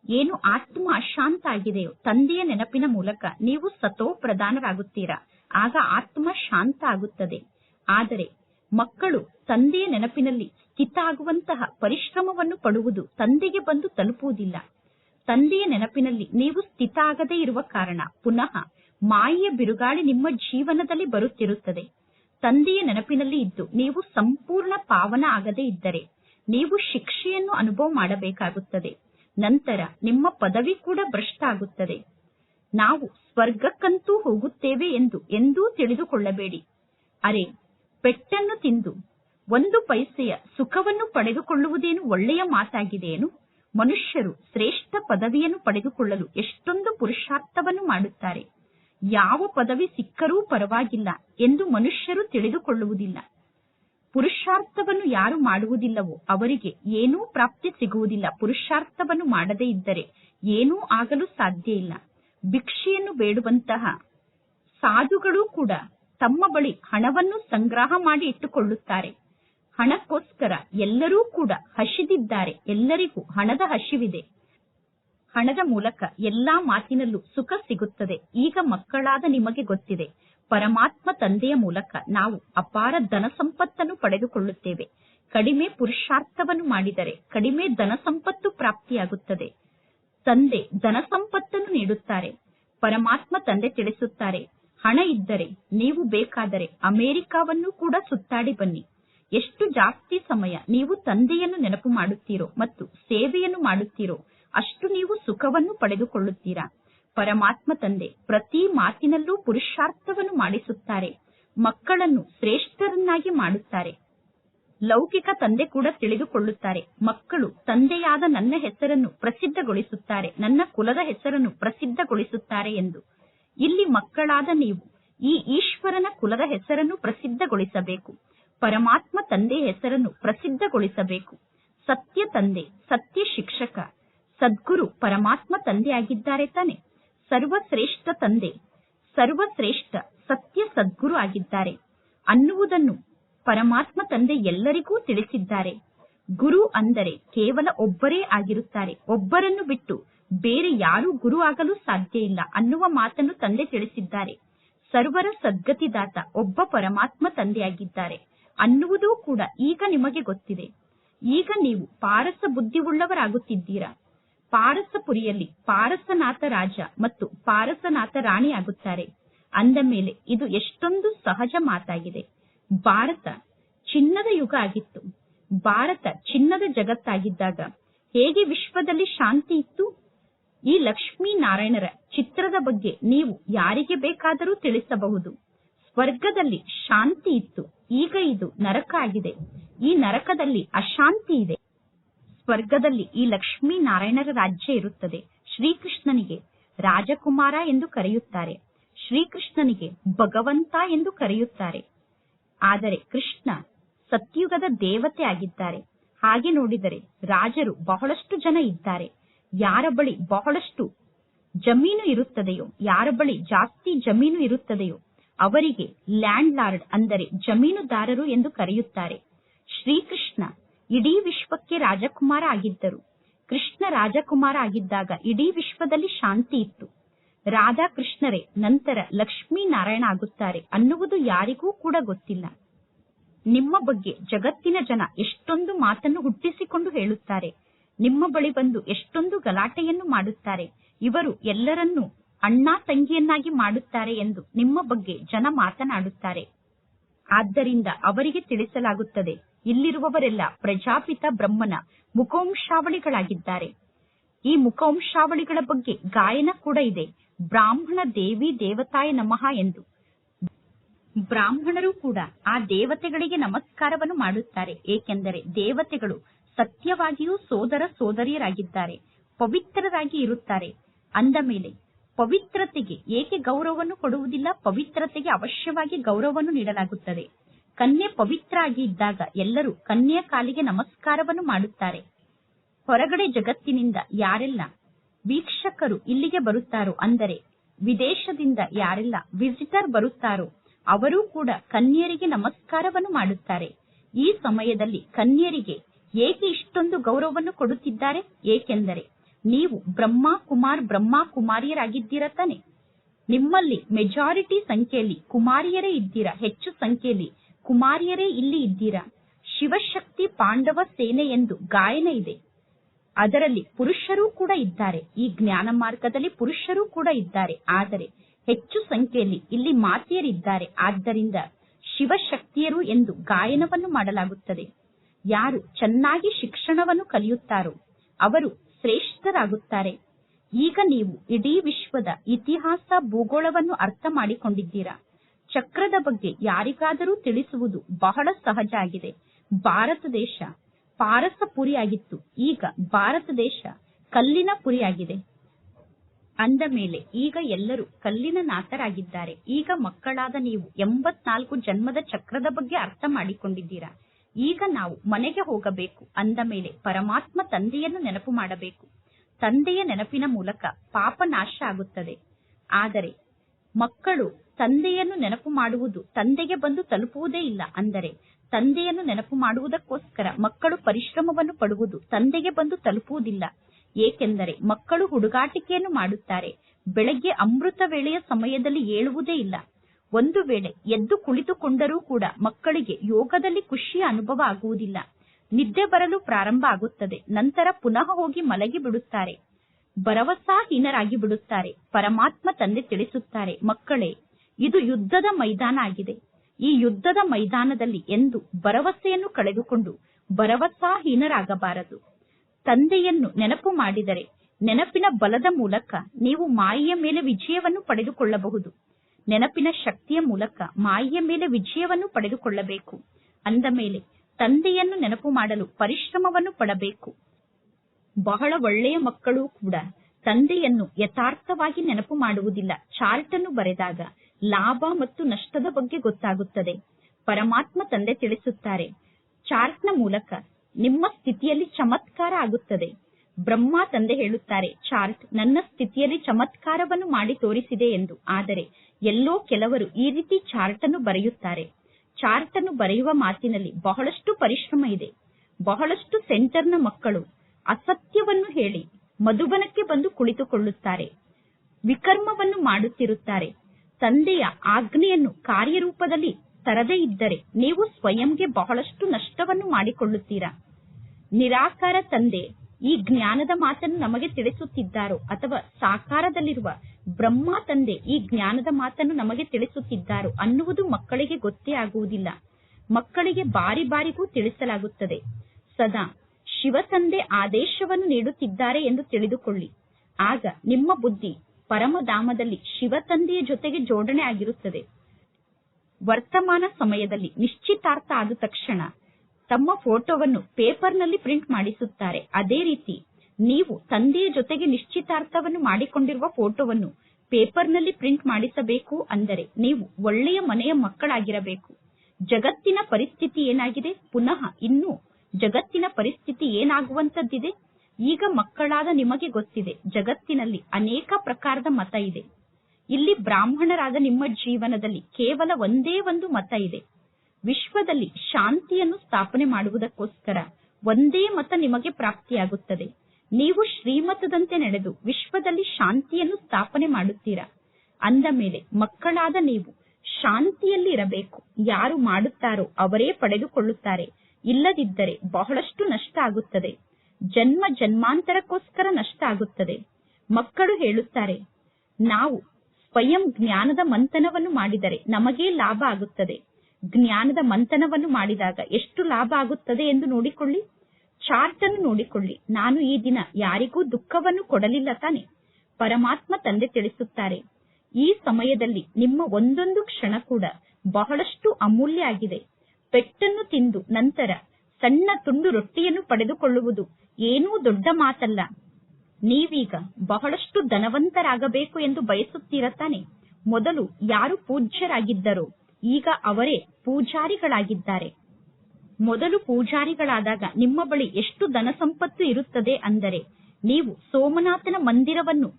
ಏನು ಆತ್ಮ ಅಶಾಂತ ಆಗಿದೆಯೋ ತಂದೆಯ ನೆನಪಿನ ಮೂಲಕ ನೀವು ಸತೋ ಪ್ರಧಾನರಾಗುತ್ತೀರಾ? ಆಗ ಆತ್ಮ ಶಾಂತ ಆಗುತ್ತದೆ. ಆದರೆ ಮಕ್ಕಳು ತಂದೆಯ ನೆನಪಿನಲ್ಲಿ ಕಿತ್ತಾಗುವಂತಹ ಪರಿಶ್ರಮವನ್ನು ಪಡುವುದು ತಂದೆಗೆ ಬಂದು ತಲುಪುವುದಿಲ್ಲ. ತಂದೆಯ ನೆನಪಿನಲ್ಲಿ ನೀವು ಸ್ಥಿತ ಆಗದೇ ಇರುವ ಕಾರಣ ಪುನಃ ಮಾಯೆಯ ಬಿರುಗಾಳಿ ನಿಮ್ಮ ಜೀವನದಲ್ಲಿ ಬರುತ್ತಿರುತ್ತದೆ. ತಂದೆಯ ನೆನಪಿನಲ್ಲಿ ಇದ್ದು ನೀವು ಸಂಪೂರ್ಣ ಪಾವನ ಆಗದೇ ಇದ್ದರೆ ನೀವು ಶಿಕ್ಷೆಯನ್ನು ಅನುಭವ ಮಾಡಬೇಕಾಗುತ್ತದೆ. ನಂತರ ನಿಮ್ಮ ಪದವಿ ಕೂಡ ಭ್ರಷ್ಟ ಆಗುತ್ತದೆ ನಾವು ಸ್ವರ್ಗಕ್ಕಂತೂ ಹೋಗುತ್ತೇವೆ ಎಂದು ಎಂದೂ ತಿಳಿದುಕೊಳ್ಳಬೇಡಿ. ಅರೆ ಪೆಟ್ಟನ್ನು ತಿಂದು ಒಂದು ಪೈಸೆಯ ಸುಖವನ್ನು ಪಡೆದುಕೊಳ್ಳುವುದೇನು ಒಳ್ಳೆಯ ಮಾತಾಗಿದೆಯೇನು? ಮನುಷ್ಯರು ಶ್ರೇಷ್ಠ ಪದವಿಯನ್ನು ಪಡೆದುಕೊಳ್ಳಲು ಎಷ್ಟೊಂದು ಪುರುಷಾರ್ಥವನ್ನು ಮಾಡುತ್ತಾರೆ. ಯಾವ ಪದವಿ ಸಿಕ್ಕರೂ ಪರವಾಗಿಲ್ಲ ಎಂದು ಮನುಷ್ಯರು ತಿಳಿದುಕೊಳ್ಳುವುದಿಲ್ಲ. ಪುರುಷಾರ್ಥವನ್ನು ಯಾರು ಮಾಡುವುದಿಲ್ಲವೋ ಅವರಿಗೆ ಏನೂ ಪ್ರಾಪ್ತಿ ಸಿಗುವುದಿಲ್ಲ. ಪುರುಷಾರ್ಥವನ್ನು ಮಾಡದೇ ಇದ್ದರೆ ಏನೂ ಆಗಲು ಸಾಧ್ಯ ಇಲ್ಲ. ಭಿಕ್ಷೆಯನ್ನು ಬೇಡುವಂತಹ ಸಾಧುಗಳು ಕೂಡ ತಮ್ಮ ಬಳಿ ಹಣವನ್ನು ಸಂಗ್ರಹ ಮಾಡಿ ಇಟ್ಟುಕೊಳ್ಳುತ್ತಾರೆ. ಹಣಕ್ಕೋಸ್ಕರ ಎಲ್ಲರೂ ಕೂಡ ಹಸಿದಿದ್ದಾರೆ. ಎಲ್ಲರಿಗೂ ಹಣದ ಹಸಿವಿದೆ. ಹಣದ ಮೂಲಕ ಎಲ್ಲಾ ಮಾತಿನಲ್ಲೂ ಸುಖ ಸಿಗುತ್ತದೆ. ಈಗ ಮಕ್ಕಳಾದ ನಿಮಗೆ ಗೊತ್ತಿದೆ. ಪರಮಾತ್ಮ ತಂದೆಯ ಮೂಲಕ ನಾವು ಅಪಾರ ಧನ ಸಂಪತ್ತನ್ನು ಪಡೆದುಕೊಳ್ಳುತ್ತೇವೆ. ಕಡಿಮೆ ಪುರುಷಾರ್ಥವನ್ನು ಮಾಡಿದರೆ ಕಡಿಮೆ ಧನ ಸಂಪತ್ತು ಪ್ರಾಪ್ತಿಯಾಗುತ್ತದೆ. ತಂದೆ ಧನ ಸಂಪತ್ತನ್ನು ನೀಡುತ್ತಾರೆ. ಪರಮಾತ್ಮ ತಂದೆ ತಿಳಿಸುತ್ತಾರೆ. ಹಣ ಇದ್ದರೆ, ನೀವು ಬೇಕಾದರೆ ಅಮೆರಿಕಾವನ್ನು ಕೂಡ ಸುತ್ತಾಡಿ ಬನ್ನಿ. ಎಷ್ಟು ಜಾಸ್ತಿ ಸಮಯ ನೀವು ತಂದೆಯನ್ನು ನೆನಪು ಮಾಡುತ್ತೀರೋ ಮತ್ತು ಸೇವೆಯನ್ನು ಮಾಡುತ್ತೀರೋ, ಅಷ್ಟು ನೀವು ಸುಖವನ್ನು ಪಡೆದುಕೊಳ್ಳುತ್ತೀರಾ. ಪರಮಾತ್ಮ ತಂದೆ ಪ್ರತಿ ಮಾತಿನಲ್ಲೂ ಪುರುಷಾರ್ಥವನ್ನು ಮಾಡಿಸುತ್ತಾರೆ. ಮಕ್ಕಳನ್ನು ಶ್ರೇಷ್ಠರನ್ನಾಗಿ ಮಾಡುತ್ತಾರೆ. ಲೌಕಿಕ ತಂದೆ ಕೂಡ ತಿಳಿದುಕೊಳ್ಳುತ್ತಾರೆ. ಮಕ್ಕಳು ತಂದೆಯಾದ ನನ್ನ ಹೆಸರನ್ನು ಪ್ರಸಿದ್ಧಗೊಳಿಸುತ್ತಾರೆ. ನನ್ನ ಕುಲದ ಹೆಸರನ್ನು ಪ್ರಸಿದ್ಧಗೊಳಿಸುತ್ತಾರೆ ಎಂದು. ಇಲ್ಲಿ ಮಕ್ಕಳಾದ ನೀವು ಈ ಈಶ್ವರನ ಕುಲದ ಹೆಸರನ್ನು ಪ್ರಸಿದ್ಧಗೊಳಿಸಬೇಕು. ಪರಮಾತ್ಮ ತಂದೆ ಹೆಸರನ್ನು ಪ್ರಸಿದ್ಧಗೊಳಿಸಬೇಕು. ಸತ್ಯ ತಂದೆ, ಸತ್ಯ ಶಿಕ್ಷಕ, ಸದ್ಗುರು ಪರಮಾತ್ಮ ತಂದೆಯಾಗಿದ್ದಾರೆ ತಾನೆ. ಸರ್ವಶ್ರೇಷ್ಠ ತಂದೆ, ಸರ್ವಶ್ರೇಷ್ಠ ಸತ್ಯ ಸದ್ಗುರು ಆಗಿದ್ದಾರೆ. ಅನ್ನುವುದನ್ನು ಪರಮಾತ್ಮ ತಂದೆ ಎಲ್ಲರಿಗೂ ತಿಳಿಸಿದ್ದಾರೆ. ಗುರು ಅಂದರೆ ಕೇವಲ ಒಬ್ಬರೇ ಆಗಿರುತ್ತಾರೆ. ಒಬ್ಬರನ್ನು ಬಿಟ್ಟು ಬೇರೆ ಯಾರು ಗುರು ಆಗಲು ಸಾಧ್ಯ ಇಲ್ಲ ಅನ್ನುವ ಮಾತನ್ನು ತಂದೆ ತಿಳಿಸಿದ್ದಾರೆ. ಸರ್ವರ ಸದ್ಗತಿದಾತ ಒಬ್ಬ ಪರಮಾತ್ಮ ತಂದೆಯಾಗಿದ್ದಾರೆ. ಅನ್ನುವುದೂ ಕೂಡ ಈಗ ನಿಮಗೆ ಗೊತ್ತಿದೆ. ಈಗ ನೀವು ಪಾರಸ ಬುದ್ಧಿವುಳ್ಳವರಾಗುತ್ತಿದ್ದೀರಾ ಪಾರಸಪುರಿಯಲ್ಲಿ ಪಾರಸನಾಥ ರಾಜ ಮತ್ತು ಪಾರಸನಾಥ ರಾಣಿ ಆಗುತ್ತಾರೆ. ಅಂದ ಮೇಲೆ ಇದು ಎಷ್ಟೊಂದು ಸಹಜ ಮಾತಾಗಿದೆ. ಭಾರತ ಚಿನ್ನದ ಯುಗ ಆಗಿತ್ತು. ಭಾರತ ಚಿನ್ನದ ಜಗತ್ತಾಗಿದ್ದಾಗ ಹೇಗೆ ವಿಶ್ವದಲ್ಲಿ ಶಾಂತಿ ಇತ್ತು? ಈ ಲಕ್ಷ್ಮೀ ನಾರಾಯಣರ ಚಿತ್ರದ ಬಗ್ಗೆ ನೀವು ಯಾರಿಗೆ ಬೇಕಾದರೂ ತಿಳಿಸಬಹುದು. ಸ್ವರ್ಗದಲ್ಲಿ ಶಾಂತಿ ಇತ್ತು. ಈಗ ಇದು ನರಕ ಆಗಿದೆ. ಈ ನರಕದಲ್ಲಿ ಅಶಾಂತಿ ಇದೆ. ಸ್ವರ್ಗದಲ್ಲಿ ಈ ಲಕ್ಷ್ಮೀ ನಾರಾಯಣರ ರಾಜ್ಯ ಇರುತ್ತದೆ. ಶ್ರೀಕೃಷ್ಣನಿಗೆ ರಾಜಕುಮಾರ ಎಂದು ಕರೆಯುತ್ತಾರೆ. ಶ್ರೀಕೃಷ್ಣನಿಗೆ ಭಗವಂತ ಎಂದು ಕರೆಯುತ್ತಾರೆ. ಆದರೆ ಕೃಷ್ಣ ಸತ್ಯುಗದ ದೇವತೆ ಆಗಿದ್ದಾರೆ. ಹಾಗೆ ನೋಡಿದರೆ ರಾಜರು ಬಹಳಷ್ಟು ಜನ ಇದ್ದಾರೆ. ಯಾರ ಬಳಿ ಬಹಳಷ್ಟು ಜಮೀನು ಇರುತ್ತದೆಯೋ, ಯಾರ ಬಳಿ ಜಾಸ್ತಿ ಜಮೀನು ಇರುತ್ತದೆಯೋ, ಅವರಿಗೆ ಲ್ಯಾಂಡ್ ಲಾರ್ಡ್ ಅಂದರೆ ಜಮೀನುದಾರರು ಎಂದು ಕರೆಯುತ್ತಾರೆ. ಶ್ರೀಕೃಷ್ಣ ಇಡೀ ವಿಶ್ವಕ್ಕೆ ರಾಜಕುಮಾರ ಆಗಿದ್ದರು. ಕೃಷ್ಣ ರಾಜಕುಮಾರ ಆಗಿದ್ದಾಗ ಇಡೀ ವಿಶ್ವದಲ್ಲಿ ಶಾಂತಿ ಇತ್ತು. ರಾಧಾಕೃಷ್ಣರೇ, ನಂತರ ಲಕ್ಷ್ಮೀ ನಾರಾಯಣ ಆಗುತ್ತಾರೆ ಅನ್ನುವುದು ಯಾರಿಗೂ ಕೂಡ ಗೊತ್ತಿಲ್ಲ. ನಿಮ್ಮ ಬಗ್ಗೆ ಜಗತ್ತಿನ ಜನ ಎಷ್ಟೊಂದು ಮಾತನ್ನು ಹುಟ್ಟಿಸಿಕೊಂಡು ಹೇಳುತ್ತಾರೆ. ನಿಮ್ಮ ಬಳಿ ಬಂದು ಎಷ್ಟೊಂದು ಗಲಾಟೆಯನ್ನು ಮಾಡುತ್ತಾರೆ. ಇವರು ಎಲ್ಲರನ್ನೂ ಅಣ್ಣ ತಂಗಿಯನ್ನಾಗಿ ಮಾಡುತ್ತಾರೆ ಎಂದು ನಿಮ್ಮ ಬಗ್ಗೆ ಜನ ಮಾತನಾಡುತ್ತಾರೆ. ಆದ್ದರಿಂದ ಅವರಿಗೆ ತಿಳಿಸಲಾಗುತ್ತದೆ, ಇಲ್ಲಿರುವವರೆಲ್ಲ ಪ್ರಜಾಪಿತ ಬ್ರಹ್ಮನ ಮುಖವಂಶಾವಳಿಗಳಾಗಿದ್ದಾರೆ. ಈ ಮುಖವಂಶಾವಳಿಗಳ ಬಗ್ಗೆ ಗಾಯನ ಕೂಡ ಇದೆ. ಬ್ರಾಹ್ಮಣ ದೇವಿ ದೇವತಾಯ ನಮಃ ಎಂದು. ಬ್ರಾಹ್ಮಣರು ಕೂಡ ಆ ದೇವತೆಗಳಿಗೆ ನಮಸ್ಕಾರವನ್ನು ಮಾಡುತ್ತಾರೆ. ಏಕೆಂದರೆ ದೇವತೆಗಳು ಸತ್ಯವಾಗಿಯೂ ಸೋದರ ಸೋದರಿಯರಾಗಿದ್ದಾರೆ, ಪವಿತ್ರರಾಗಿ ಇರುತ್ತಾರೆ. ಅಂದ ಮೇಲೆ, ಪವಿತ್ರತೆಗೆ ಏಕೆ ಗೌರವವನ್ನು ಕೊಡುವುದಿಲ್ಲ? ಪವಿತ್ರತೆಗೆ ಅವಶ್ಯವಾಗಿ ಗೌರವವನ್ನು ನೀಡಲಾಗುತ್ತದೆ. ಕನ್ಯೆ ಪವಿತ್ರ ಆಗಿ ಇದ್ದಾಗ ಎಲ್ಲರೂ ಕನ್ಯೆಯ ಕಾಲಿಗೆ ನಮಸ್ಕಾರವನ್ನು ಮಾಡುತ್ತಾರೆ. ಹೊರಗಡೆ ಜಗತ್ತಿನಿಂದ ಯಾರೆಲ್ಲ ವೀಕ್ಷಕರು ಇಲ್ಲಿಗೆ ಬರುತ್ತಾರೋ ಅಂದರೆ, ವಿದೇಶದಿಂದ ಯಾರೆಲ್ಲ ವಿಸಿಟರ್ ಬರುತ್ತಾರೋ, ಅವರೂ ಕೂಡ ಕನ್ಯರಿಗೆ ನಮಸ್ಕಾರವನ್ನು ಮಾಡುತ್ತಾರೆ. ಈ ಸಮಯದಲ್ಲಿ ಕನ್ಯರಿಗೆ ಏಕೆ ಇಷ್ಟೊಂದು ಗೌರವವನ್ನು ಕೊಡುತ್ತಿದ್ದಾರೆ? ಏಕೆಂದರೆ ನೀವು ಬ್ರಹ್ಮ ಕುಮಾರ್ ಬ್ರಹ್ಮ ಕುಮಾರಿಯರಾಗಿದ್ದೀರ ತಾನೆ? ನಿಮ್ಮಲ್ಲಿ ಮೆಜಾರಿಟಿ ಸಂಖ್ಯೆಯಲ್ಲಿ ಕುಮಾರಿಯರೇ ಇದ್ದೀರಾ? ಹೆಚ್ಚು ಸಂಖ್ಯೆಯಲ್ಲಿ ಕುಮಾರಿಯರೇ ಇಲ್ಲಿ ಇದ್ದೀರಾ? ಶಿವಶಕ್ತಿ ಪಾಂಡವ ಸೇನೆ ಎಂದು ಗಾಯನ ಇದೆ. ಅದರಲ್ಲಿ ಪುರುಷರೂ ಕೂಡ ಇದ್ದಾರೆ. ಈ ಜ್ಞಾನ ಮಾರ್ಗದಲ್ಲಿ ಪುರುಷರೂ ಕೂಡ ಇದ್ದಾರೆ. ಆದರೆ ಹೆಚ್ಚು ಸಂಖ್ಯೆಯಲ್ಲಿ ಇಲ್ಲಿ ಮಾತೆಯರಿದ್ದಾರೆ. ಆದ್ದರಿಂದ ಶಿವಶಕ್ತಿಯರು ಎಂದು ಗಾಯನವನ್ನು ಮಾಡಲಾಗುತ್ತದೆ. ಯಾರು ಚೆನ್ನಾಗಿ ಶಿಕ್ಷಣವನ್ನು ಕಲಿಯುತ್ತಾರೋ ಅವರು ಶ್ರೇಷ್ಠರಾಗುತ್ತಾರೆ. ಈಗ ನೀವು ಇಡೀ ವಿಶ್ವದ ಇತಿಹಾಸ ಭೂಗೋಳವನ್ನು ಅರ್ಥ ಮಾಡಿಕೊಂಡಿದ್ದೀರಾ? ಚಕ್ರದ ಬಗ್ಗೆ ಯಾರಿಗಾದರೂ ತಿಳಿಸುವುದು ಬಹಳ ಸಹಜ ಆಗಿದೆ. ಭಾರತ ದೇಶ ಪಾರಸ ಪುರಿಯಾಗಿತ್ತು. ಈಗ ಭಾರತ ದೇಶ ಕಲ್ಲಿನ ಪುರಿಯಾಗಿದೆ. ಅಂದ ಮೇಲೆ ಈಗ ಎಲ್ಲರೂ ಕಲ್ಲಿನ ನಾಥರಾಗಿದ್ದಾರೆ ಈಗ ಮಕ್ಕಳಾದ ನೀವು ಎಂಬತ್ನಾಲ್ಕು ಜನ್ಮದ ಚಕ್ರದ ಬಗ್ಗೆ ಅರ್ಥ ಮಾಡಿಕೊಂಡಿದ್ದೀರಾ? ಈಗ ನಾವು ಮನೆಗೆ ಹೋಗಬೇಕು. ಅಂದ ಮೇಲೆ ಪರಮಾತ್ಮ ತಂದೆಯನ್ನು ನೆನಪು ಮಾಡಬೇಕು. ತಂದೆಯ ನೆನಪಿನ ಮೂಲಕ ಪಾಪ ನಾಶ ಆಗುತ್ತದೆ. ಆದರೆ ಮಕ್ಕಳು ತಂದೆಯನ್ನು ನೆನಪು ಮಾಡುವುದು ತಂದೆಗೆ ಬಂದು ತಲುಪುವುದೇ ಇಲ್ಲ. ಅಂದರೆ ತಂದೆಯನ್ನು ನೆನಪು ಮಾಡುವುದಕ್ಕೋಸ್ಕರ ಮಕ್ಕಳು ಪರಿಶ್ರಮವನ್ನು ಪಡುವುದು ತಂದೆಗೆ ಬಂದು ತಲುಪುವುದಿಲ್ಲ. ಏಕೆಂದರೆ ಮಕ್ಕಳು ಹುಡುಗಾಟಿಕೆಯನ್ನು ಮಾಡುತ್ತಾರೆ. ಬೆಳಗ್ಗೆ ಅಮೃತ ವೇಳೆಯ ಸಮಯದಲ್ಲಿ ಏಳುವುದೇ ಇಲ್ಲ. ಒಂದು ವೇಳೆ ಎದ್ದು ಕುಳಿತುಕೊಂಡರೂ ಕೂಡ ಮಕ್ಕಳಿಗೆ ಯೋಗದಲ್ಲಿ ಖುಷಿಯ ಅನುಭವ ಆಗುವುದಿಲ್ಲ. ನಿದ್ದೆ ಬರಲು ಪ್ರಾರಂಭ ಆಗುತ್ತದೆ. ನಂತರ ಪುನಃ ಹೋಗಿ ಮಲಗಿ ಬಿಡುತ್ತಾರೆ. ಭರವಸಾಹೀನರಾಗಿ ಬಿಡುತ್ತಾರೆ. ಪರಮಾತ್ಮ ತಂದೆ ತಿಳಿಸುತ್ತಾರೆ, ಮಕ್ಕಳೇ, ಇದು ಯುದ್ಧದ ಮೈದಾನ ಆಗಿದೆ. ಈ ಯುದ್ಧದ ಮೈದಾನದಲ್ಲಿ ಎಂದು ಭರವಸೆಯನ್ನು ಕಳೆದುಕೊಂಡು ಭರವಸಾಹೀನರಾಗಬಾರದು ತಂದೆಯನ್ನು ನೆನಪು ಮಾಡಿದರೆ ನೆನಪಿನ ಬಲದ ಮೂಲಕ ನೀವು ಮಾಯೆಯ ಮೇಲೆ ವಿಜಯವನ್ನು ಪಡೆದುಕೊಳ್ಳಬಹುದು. ನೆನಪಿನ ಶಕ್ತಿಯ ಮೂಲಕ ಮಾಯೆಯ ಮೇಲೆ ವಿಜಯವನ್ನು ಪಡೆದುಕೊಳ್ಳಬೇಕು. ಅಂದ ಮೇಲೆ ತಂದೆಯನ್ನು ನೆನಪು ಮಾಡಲು ಪರಿಶ್ರಮವನ್ನು ಪಡಬೇಕು. ಬಹಳ ಒಳ್ಳೆಯ ಮಕ್ಕಳು ಕೂಡ ತಂದೆಯನ್ನು ಯಥಾರ್ಥವಾಗಿ ನೆನಪು ಮಾಡುವುದಿಲ್ಲ. ಚಾರ್ಟ್ ಅನ್ನು ಬರೆದಾಗ ಲಾಭ ಮತ್ತು ನಷ್ಟದ ಬಗ್ಗೆ ಗೊತ್ತಾಗುತ್ತದೆ. ಪರಮಾತ್ಮ ತಂದೆ ತಿಳಿಸುತ್ತಾರೆ, ಚಾರ್ಟ್ನ ಮೂಲಕ ನಿಮ್ಮ ಸ್ಥಿತಿಯಲ್ಲಿ ಚಮತ್ಕಾರ ಆಗುತ್ತದೆ. ಬ್ರಹ್ಮ ತಂದೆ ಹೇಳುತ್ತಾರೆ, ಚಾರ್ಟ್ ನನ್ನ ಸ್ಥಿತಿಯಲ್ಲಿ ಚಮತ್ಕಾರವನ್ನು ಮಾಡಿ ತೋರಿಸಿದೆ ಎಂದು. ಆದರೆ ಎಲ್ಲೋ ಕೆಲವರು ಈ ರೀತಿ ಚಾರ್ಟ್ ಅನ್ನು ಬರೆಯುತ್ತಾರೆ. ಚಾರ್ಟ್ ಅನ್ನು ಬರೆಯುವ ಮಾತಿನಲ್ಲಿ ಬಹಳಷ್ಟು ಪರಿಶ್ರಮ ಇದೆ. ಬಹಳಷ್ಟು ಸೆಂಟರ್ನ ಮಕ್ಕಳು ಅಸತ್ಯವನ್ನು ಹೇಳಿ ಮಧುಬನಕ್ಕೆ ಬಂದು ಕುಳಿತುಕೊಳ್ಳುತ್ತಾರೆ. ವಿಕರ್ಮವನ್ನು ಮಾಡುತ್ತಿರುತ್ತಾರೆ. ತಂದೆಯ ಆಜ್ಞೆಯನ್ನು ಕಾರ್ಯರೂಪದಲ್ಲಿ ತರದೇ ಇದ್ದರೆ ನೀವು ಸ್ವಯಂಗೆ ಬಹಳಷ್ಟು ನಷ್ಟವನ್ನು ಮಾಡಿಕೊಳ್ಳುತ್ತೀರಾ? ನಿರಾಕಾರ ತಂದೆ ಈ ಜ್ಞಾನದ ಮಾತನ್ನು ನಮಗೆ ತಿಳಿಸುತ್ತಿದ್ದಾರೋ ಅಥವಾ ಸಾಕಾರದಲ್ಲಿರುವ ಬ್ರಹ್ಮ ತಂದೆ ಈ ಜ್ಞಾನದ ಮಾತನ್ನು ನಮಗೆ ತಿಳಿಸುತ್ತಿದ್ದಾರೋ ಅನ್ನುವುದು ಮಕ್ಕಳಿಗೆ ಗೊತ್ತೇ ಆಗುವುದಿಲ್ಲ. ಮಕ್ಕಳಿಗೆ ಬಾರಿ ಬಾರಿಗೂ ತಿಳಿಸಲಾಗುತ್ತದೆ. ಸದಾ ಶಿವತಂದೆ ಆದೇಶವನ್ನು ನೀಡುತ್ತಿದ್ದಾರೆ ಎಂದು ತಿಳಿದುಕೊಳ್ಳಿ. ಆಗ ನಿಮ್ಮ ಬುದ್ಧಿ ಪರಮಧಾಮದಲ್ಲಿ ಶಿವತಂದೆಯ ಜೊತೆಗೆ ಜೋಡಣೆ ಆಗಿರುತ್ತದೆ. ವರ್ತಮಾನ ಸಮಯದಲ್ಲಿ ನಿಶ್ಚಿತಾರ್ಥ ಆದ ತಕ್ಷಣ ತಮ್ಮ ಫೋಟೋವನ್ನು ಪೇಪರ್ನಲ್ಲಿ ಪ್ರಿಂಟ್ ಮಾಡಿಸುತ್ತಾರೆ. ಅದೇ ರೀತಿ ನೀವು ತಂದೆಯ ಜೊತೆಗೆ ನಿಶ್ಚಿತಾರ್ಥವನ್ನು ಮಾಡಿಕೊಂಡಿರುವ ಫೋಟೋವನ್ನು ಪೇಪರ್ನಲ್ಲಿ ಪ್ರಿಂಟ್ ಮಾಡಿಸಬೇಕು ಅಂದರೆ ನೀವು ಒಳ್ಳೆಯ ಮನೆಯ ಮಕ್ಕಳಾಗಿರಬೇಕು. ಜಗತ್ತಿನ ಪರಿಸ್ಥಿತಿ ಏನಾಗಿದೆ? ಪುನಃ ಇನ್ನೂ ಜಗತ್ತಿನ ಪರಿಸ್ಥಿತಿ ಏನಾಗುವಂತದ್ದಿದೆ ಈಗ ಮಕ್ಕಳಾದ ನಿಮಗೆ ಗೊತ್ತಿದೆ, ಜಗತ್ತಿನಲ್ಲಿ ಅನೇಕ ಪ್ರಕಾರದ ಮತ ಇದೆ. ಇಲ್ಲಿ ಬ್ರಾಹ್ಮಣರಾದ ನಿಮ್ಮ ಜೀವನದಲ್ಲಿ ಕೇವಲ ಒಂದೇ ಒಂದು ಮತ ಇದೆ. ವಿಶ್ವದಲ್ಲಿ ಶಾಂತಿಯನ್ನು ಸ್ಥಾಪನೆ ಮಾಡುವುದಕ್ಕೋಸ್ಕರ ಒಂದೇ ಮತ ನಿಮಗೆ ಪ್ರಾಪ್ತಿಯಾಗುತ್ತದೆ. ನೀವು ಶ್ರೀಮತದಂತೆ ನಡೆದು ವಿಶ್ವದಲ್ಲಿ ಶಾಂತಿಯನ್ನು ಸ್ಥಾಪನೆ ಮಾಡುತ್ತೀರಾ? ಅಂದ ಮೇಲೆ, ಮಕ್ಕಳಾದ ನೀವು ಶಾಂತಿಯಲ್ಲಿ ಇರಬೇಕು ಯಾರು ಮಾಡುತ್ತಾರೋ ಅವರೇ ಪಡೆದುಕೊಳ್ಳುತ್ತಾರೆ. ಇಲ್ಲದಿದ್ದರೆ ಬಹಳಷ್ಟು ನಷ್ಟ ಆಗುತ್ತದೆ. ಜನ್ಮ ಜನ್ಮಾಂತರಕ್ಕೋಸ್ಕರ ನಷ್ಟ ಆಗುತ್ತದೆ. ಮಕ್ಕಳು ಹೇಳುತ್ತಾರೆ, ನಾವು ಸ್ವಯಂ ಜ್ಞಾನದ ಮಂಥನವನ್ನು ಮಾಡಿದರೆ ನಮಗೇ ಲಾಭ ಆಗುತ್ತದೆ. ಜ್ಞಾನದ ಮಂಥನವನ್ನು ಮಾಡಿದಾಗ ಎಷ್ಟು ಲಾಭ ಆಗುತ್ತದೆ ಎಂದು ನೋಡಿಕೊಳ್ಳಿ. ಚಾರ್ಟ್ ಅನ್ನು ನೋಡಿಕೊಳ್ಳಿ. ನಾನು ಈ ದಿನ ಯಾರಿಗೂ ದುಃಖವನ್ನು ಕೊಡಲಿಲ್ಲ ತಾನೆ. ಪರಮಾತ್ಮ ತಂದೆ ತಿಳಿಸುತ್ತಾರೆ, ಈ ಸಮಯದಲ್ಲಿ ನಿಮ್ಮ ಒಂದೊಂದು ಕ್ಷಣ ಕೂಡ ಬಹಳಷ್ಟು ಅಮೂಲ್ಯ ಆಗಿದೆ. ಪೆಟ್ಟನ್ನು ತಿಂದು ನಂತರ ಸಣ್ಣ ತುಂಡು ರೊಟ್ಟಿಯನ್ನು ಪಡೆದುಕೊಳ್ಳುವುದು ಏನೂ ದೊಡ್ಡ ಮಾತಲ್ಲ. ನೀವೀಗ ಬಹಳಷ್ಟು ಧನವಂತರಾಗಬೇಕು ಎಂದು ಬಯಸುತ್ತೀರ ತಾನೆ? ಮೊದಲು ಯಾರು ಪೂಜ್ಯರಾಗಿದ್ದರೋ, ಈಗ ಅವರೇ ಪೂಜಾರಿಗಳಾಗಿದ್ದಾರೆ. ಮೊದಲು ಪೂಜಾರಿಗಳಾದಾಗ ನಿಮ್ಮ ಬಳಿ ಎಷ್ಟು ಧನ ಸಂಪತ್ತು ಇರುತ್ತದೆ ಅಂದರೆ ನೀವು ಸೋಮನಾಥನ ಮಂದಿರವನ್ನು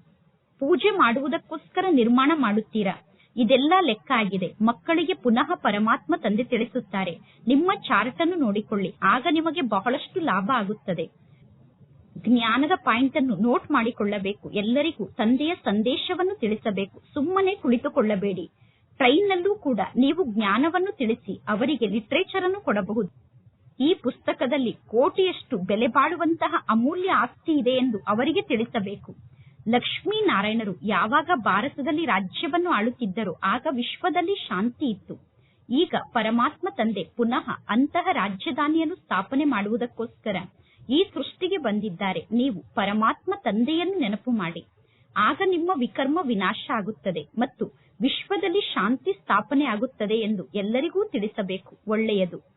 ಪೂಜೆ ಮಾಡುವುದಕ್ಕೋಸ್ಕರ ನಿರ್ಮಾಣ ಮಾಡುತ್ತೀರಾ? ಇದೆಲ್ಲ ಲೆಕ್ಕ ಆಗಿದೆ. ಮಕ್ಕಳಿಗೆ ಪುನಃ ಪರಮಾತ್ಮ ತಂದೆ ತಿಳಿಸುತ್ತಾರೆ. ನಿಮ್ಮ ಚಾರ್ಟ್ ಅನ್ನು ನೋಡಿಕೊಳ್ಳಿ. ಆಗ ನಿಮಗೆ ಬಹಳಷ್ಟು ಲಾಭ ಆಗುತ್ತದೆ. ಜ್ಞಾನದ ಪಾಯಿಂಟ್ ಅನ್ನು ನೋಟ್ ಮಾಡಿಕೊಳ್ಳಬೇಕು. ಎಲ್ಲರಿಗೂ ತಂದೆಯ ಸಂದೇಶವನ್ನು ತಿಳಿಸಬೇಕು. ಸುಮ್ಮನೆ ಕುಳಿತುಕೊಳ್ಳಬೇಡಿ. ಟ್ರೈನ್ನಲ್ಲೂ ಕೂಡ ನೀವು ಜ್ಞಾನವನ್ನು ತಿಳಿಸಿ ಅವರಿಗೆ ಲಿಟರೇಚರ್ ಅನ್ನು ಕೊಡಬಹುದು. ಈ ಪುಸ್ತಕದಲ್ಲಿ ಕೋಟಿಯಷ್ಟು ಬೆಲೆ ಬಾಳುವಂತಹ ಅಮೂಲ್ಯ ಆಸ್ತಿ ಇದೆ ಎಂದು ಅವರಿಗೆ ತಿಳಿಸಬೇಕು. ಲಕ್ಷ್ಮೀನಾರಾಯಣರು ಯಾವಾಗ ಭಾರತದಲ್ಲಿ ರಾಜ್ಯವನ್ನು ಆಳುತ್ತಿದ್ದರು ಆಗ ವಿಶ್ವದಲ್ಲಿ ಶಾಂತಿ ಇತ್ತು. ಈಗ ಪರಮಾತ್ಮ ತಂದೆ ಪುನಃ ಅಂತಹ ರಾಜಧಾನಿಯನ್ನು ಸ್ಥಾಪನೆ ಮಾಡುವುದಕ್ಕೋಸ್ಕರ ಈ ಸೃಷ್ಟಿಗೆ ಬಂದಿದ್ದಾರೆ. ನೀವು ಪರಮಾತ್ಮ ತಂದೆಯನ್ನು ನೆನಪು ಮಾಡಿ. ಆಗ ನಿಮ್ಮ ವಿಕರ್ಮ ವಿನಾಶ ಆಗುತ್ತದೆ ಮತ್ತು ವಿಶ್ವದಲ್ಲಿ ಶಾಂತಿ ಸ್ಥಾಪನೆ ಆಗುತ್ತದೆ ಎಂದು ಎಲ್ಲರಿಗೂ ತಿಳಿಸಬೇಕು. ಒಳ್ಳೆಯದು.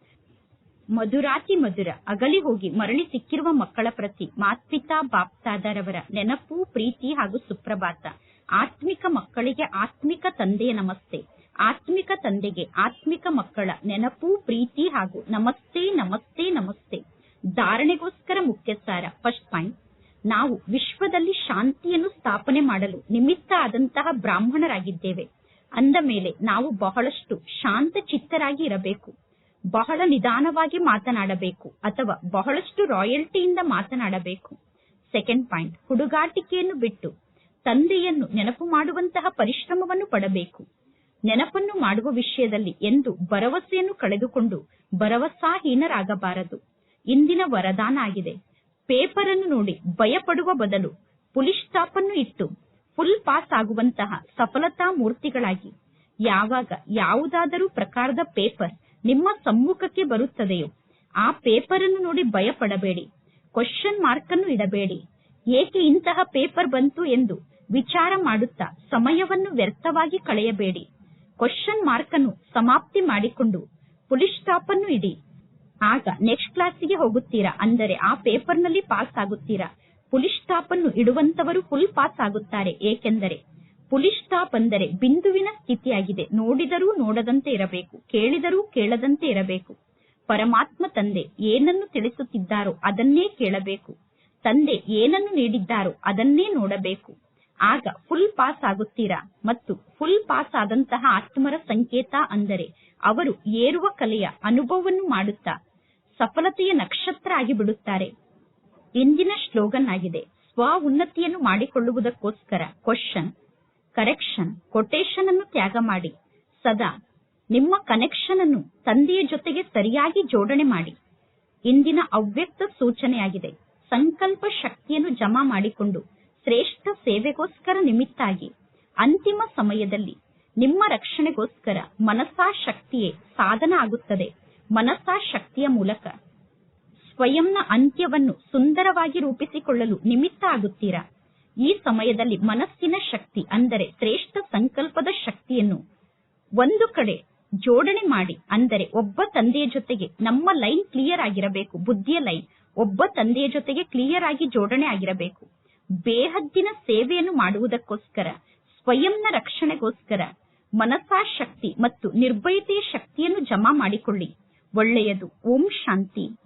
ಮಧುರಾತಿ ಮಧುರ, ಅಗಲಿ ಹೋಗಿ ಮರಳಿ ಸಿಕ್ಕಿರುವ ಮಕ್ಕಳ ಪ್ರತಿ, ಮಾತ್ಪಿತಾ ಬಾಪ್ತಾದರವರ ನೆನಪು, ಪ್ರೀತಿ ಹಾಗೂ ಸುಪ್ರಭಾತ. ಆತ್ಮಿಕ ಮಕ್ಕಳಿಗೆ ಆತ್ಮಿಕ ತಂದೆಯ ನಮಸ್ತೆ. ಆತ್ಮಿಕ ತಂದೆಗೆ ಆತ್ಮಿಕ ಮಕ್ಕಳ ನೆನಪು, ಪ್ರೀತಿ ಹಾಗೂ ನಮಸ್ತೆ ನಮಸ್ತೆ ನಮಸ್ತೆ. ಧಾರಣೆಗೋಸ್ಕರ ಮುಖ್ಯ ಫಸ್ಟ್ ಪಾಯಿಂಟ್. ನಾವು ವಿಶ್ವದಲ್ಲಿ ಶಾಂತಿಯನ್ನು ಸ್ಥಾಪನೆ ಮಾಡಲು ನಿಮಿತ್ತ ಆದಂತಹ ಬ್ರಾಹ್ಮಣರಾಗಿದ್ದೇವೆ. ಅಂದ ಮೇಲೆ ನಾವು ಬಹಳಷ್ಟು ಶಾಂತ ಚಿತ್ತರಾಗಿ ಇರಬೇಕು. ಬಹಳ ನಿಧಾನವಾಗಿ ಮಾತನಾಡಬೇಕು ಅಥವಾ ಬಹಳಷ್ಟು ರಾಯಲ್ಟಿಯಿಂದ ಮಾತನಾಡಬೇಕು. ಸೆಕೆಂಡ್ ಪಾಯಿಂಟ್ ಹುಡುಗಾಟಿಕೆಯನ್ನು ಬಿಟ್ಟು ತಂದೆಯನ್ನು ನೆನಪು ಮಾಡುವಂತಹ ಪರಿಶ್ರಮವನ್ನು ಪಡಬೇಕು. ನೆನಪನ್ನು ಮಾಡುವ ವಿಷಯದಲ್ಲಿ ಎಂದು ಭರವಸೆಯನ್ನು ಕಳೆದುಕೊಂಡು ಭರವಸಾಹೀನರಾಗಬಾರದು. ಇಂದಿನ ವರದಾನ ಆಗಿದೆ. ಪೇಪರ್ ಅನ್ನು ನೋಡಿ ಭಯಪಡುವ ಬದಲು ಪುಲಿಸ್ ಸ್ಟಾಪ್ ಅನ್ನು ಇಟ್ಟು ಫುಲ್ ಪಾಸ್ ಆಗುವಂತಹ ಸಫಲತಾ ಮೂರ್ತಿಗಳಾಗಿ. ಯಾವಾಗ ಯಾವುದಾದರೂ ಪ್ರಕಾರದ ಪೇಪರ್ ನಿಮ್ಮ ಸಮ್ಮುಖಕ್ಕೆ ಬರುತ್ತದೆಯೋ, ಆ ಪೇಪರ್ ಅನ್ನು ನೋಡಿ ಭಯಪಡಬೇಡಿ ಕ್ವಶನ್ ಮಾರ್ಕ್ ಅನ್ನು ಇಡಬೇಡಿ. ಏಕೆ ಇಂತಹ ಪೇಪರ್ ಬಂತು ಎಂದು ವಿಚಾರ ಮಾಡುತ್ತಾ ಸಮಯವನ್ನು ವ್ಯರ್ಥವಾಗಿ ಕಳೆಯಬೇಡಿ. ಕ್ವಶನ್ ಮಾರ್ಕ್ ಅನ್ನು ಸಮಾಪ್ತಿ ಮಾಡಿಕೊಂಡು ಪುಲಿಸ್ ಸ್ಟಾಪ್ ಅನ್ನು ಇಡಿ. ಆಗ ನೆಕ್ಸ್ಟ್ ಕ್ಲಾಸಿಗೆ ಹೋಗುತ್ತೀರಾ? ಅಂದರೆ ಆ ಪೇಪರ್ನಲ್ಲಿ ಪಾಸ್ ಆಗುತ್ತೀರಾ? ಪುಲಿಸ್ ಸ್ಟಾಪ್ ಅನ್ನು ಇಡುವಂತವರು ಫುಲ್ ಪಾಸ್ ಆಗುತ್ತಾರೆ. ಏಕೆಂದರೆ ಪುಲಿಸ್ ಸ್ಟಾಪ್ ಅಂದರೆ ಬಿಂದುವಿನ ಸ್ಥಿತಿಯಾಗಿದೆ. ನೋಡಿದರೂ ನೋಡದಂತೆ ಇರಬೇಕು. ಕೇಳಿದರೂ ಕೇಳದಂತೆ ಇರಬೇಕು. ಪರಮಾತ್ಮ ತಂದೆ ಏನನ್ನು ತಿಳಿಸುತ್ತಿದ್ದಾರೋ ಅದನ್ನೇ ಕೇಳಬೇಕು. ತಂದೆ ಏನನ್ನು ನೀಡಿದ್ದಾರೋ ಅದನ್ನೇ ನೋಡಬೇಕು. ಆಗ ಫುಲ್ ಪಾಸ್ ಆಗುತ್ತೀರಾ? ಮತ್ತು ಫುಲ್ ಪಾಸ್ ಆದಂತಹ ಆತ್ಮರ ಸಂಕೇತ ಅಂದರೆ ಅವರು ಏರುವ ಕಲೆಯ ಅನುಭವವನ್ನು ಮಾಡುತ್ತಾ ಸಫಲತೆಯ ನಕ್ಷತ್ರ ಆಗಿ ಬಿಡುತ್ತಾರೆ ಇಂದಿನ ಸ್ಲೋಗನ್ ಆಗಿದೆ. ಸ್ವ ಉನ್ನತಿಯನ್ನು ಮಾಡಿಕೊಳ್ಳುವುದಕ್ಕೋಸ್ಕರ ಕ್ವಶನ್ ಕರೆಕ್ಷನ್ ಕೊಟೇಶನ್ ಅನ್ನು ತ್ಯಾಗ ಮಾಡಿ. ಸದಾ ನಿಮ್ಮ ಕನೆಕ್ಷನ್ ಅನ್ನು ತಂದೆಯ ಜೊತೆಗೆ ಸರಿಯಾಗಿ ಜೋಡಣೆ ಮಾಡಿ. ಇಂದಿನ ಅವ್ಯಕ್ತ ಸೂಚನೆಯಾಗಿದೆ. ಸಂಕಲ್ಪ ಶಕ್ತಿಯನ್ನು ಜಮಾ ಮಾಡಿಕೊಂಡು ಶ್ರೇಷ್ಠ ಸೇವೆಗೋಸ್ಕರ ನಿಮಿತ್ತಾಗಿ, ಅಂತಿಮ ಸಮಯದಲ್ಲಿ ನಿಮ್ಮ ರಕ್ಷಣೆಗೋಸ್ಕರ ಮನಸಾ ಶಕ್ತಿಯೇ ಸಾಧನ ಆಗುತ್ತದೆ. ಮನಸಾ ಶಕ್ತಿಯ ಮೂಲಕ ಸ್ವಯಂನ ಅಂತ್ಯವನ್ನು ಸುಂದರವಾಗಿ ರೂಪಿಸಿಕೊಳ್ಳಲು ನಿಮಿತ್ತ ಆಗುತ್ತೀರಾ? ಈ ಸಮಯದಲ್ಲಿ ಮನಸ್ಸಿನ ಶಕ್ತಿ ಅಂದರೆ ಶ್ರೇಷ್ಠ ಸಂಕಲ್ಪದ ಶಕ್ತಿಯನ್ನು ಒಂದು ಕಡೆ ಜೋಡಣೆ ಮಾಡಿ, ಅಂದರೆ ಒಬ್ಬ ತಂದೆಯ ಜೊತೆಗೆ ನಮ್ಮ ಲೈನ್ ಕ್ಲಿಯರ್ ಆಗಿರಬೇಕು, ಬುದ್ಧಿಯ ಲೈನ್ ಒಬ್ಬ ತಂದೆಯ ಜೊತೆಗೆ ಕ್ಲಿಯರ್ ಆಗಿ ಜೋಡಣೆ ಆಗಿರಬೇಕು. ಬೇಹದ್ದಿನ ಸೇವೆಯನ್ನು ಮಾಡುವುದಕ್ಕೋಸ್ಕರ, ಸ್ವಯಂನ ರಕ್ಷಣೆಗೋಸ್ಕರ ಮನಸಾ ಶಕ್ತಿ ಮತ್ತು ನಿರ್ಭಯತೆಯ ಶಕ್ತಿಯನ್ನು ಜಮಾ ಮಾಡಿಕೊಳ್ಳಿ. ಒಳ್ಳೆಯದು. ಓಂ ಶಾಂತಿ.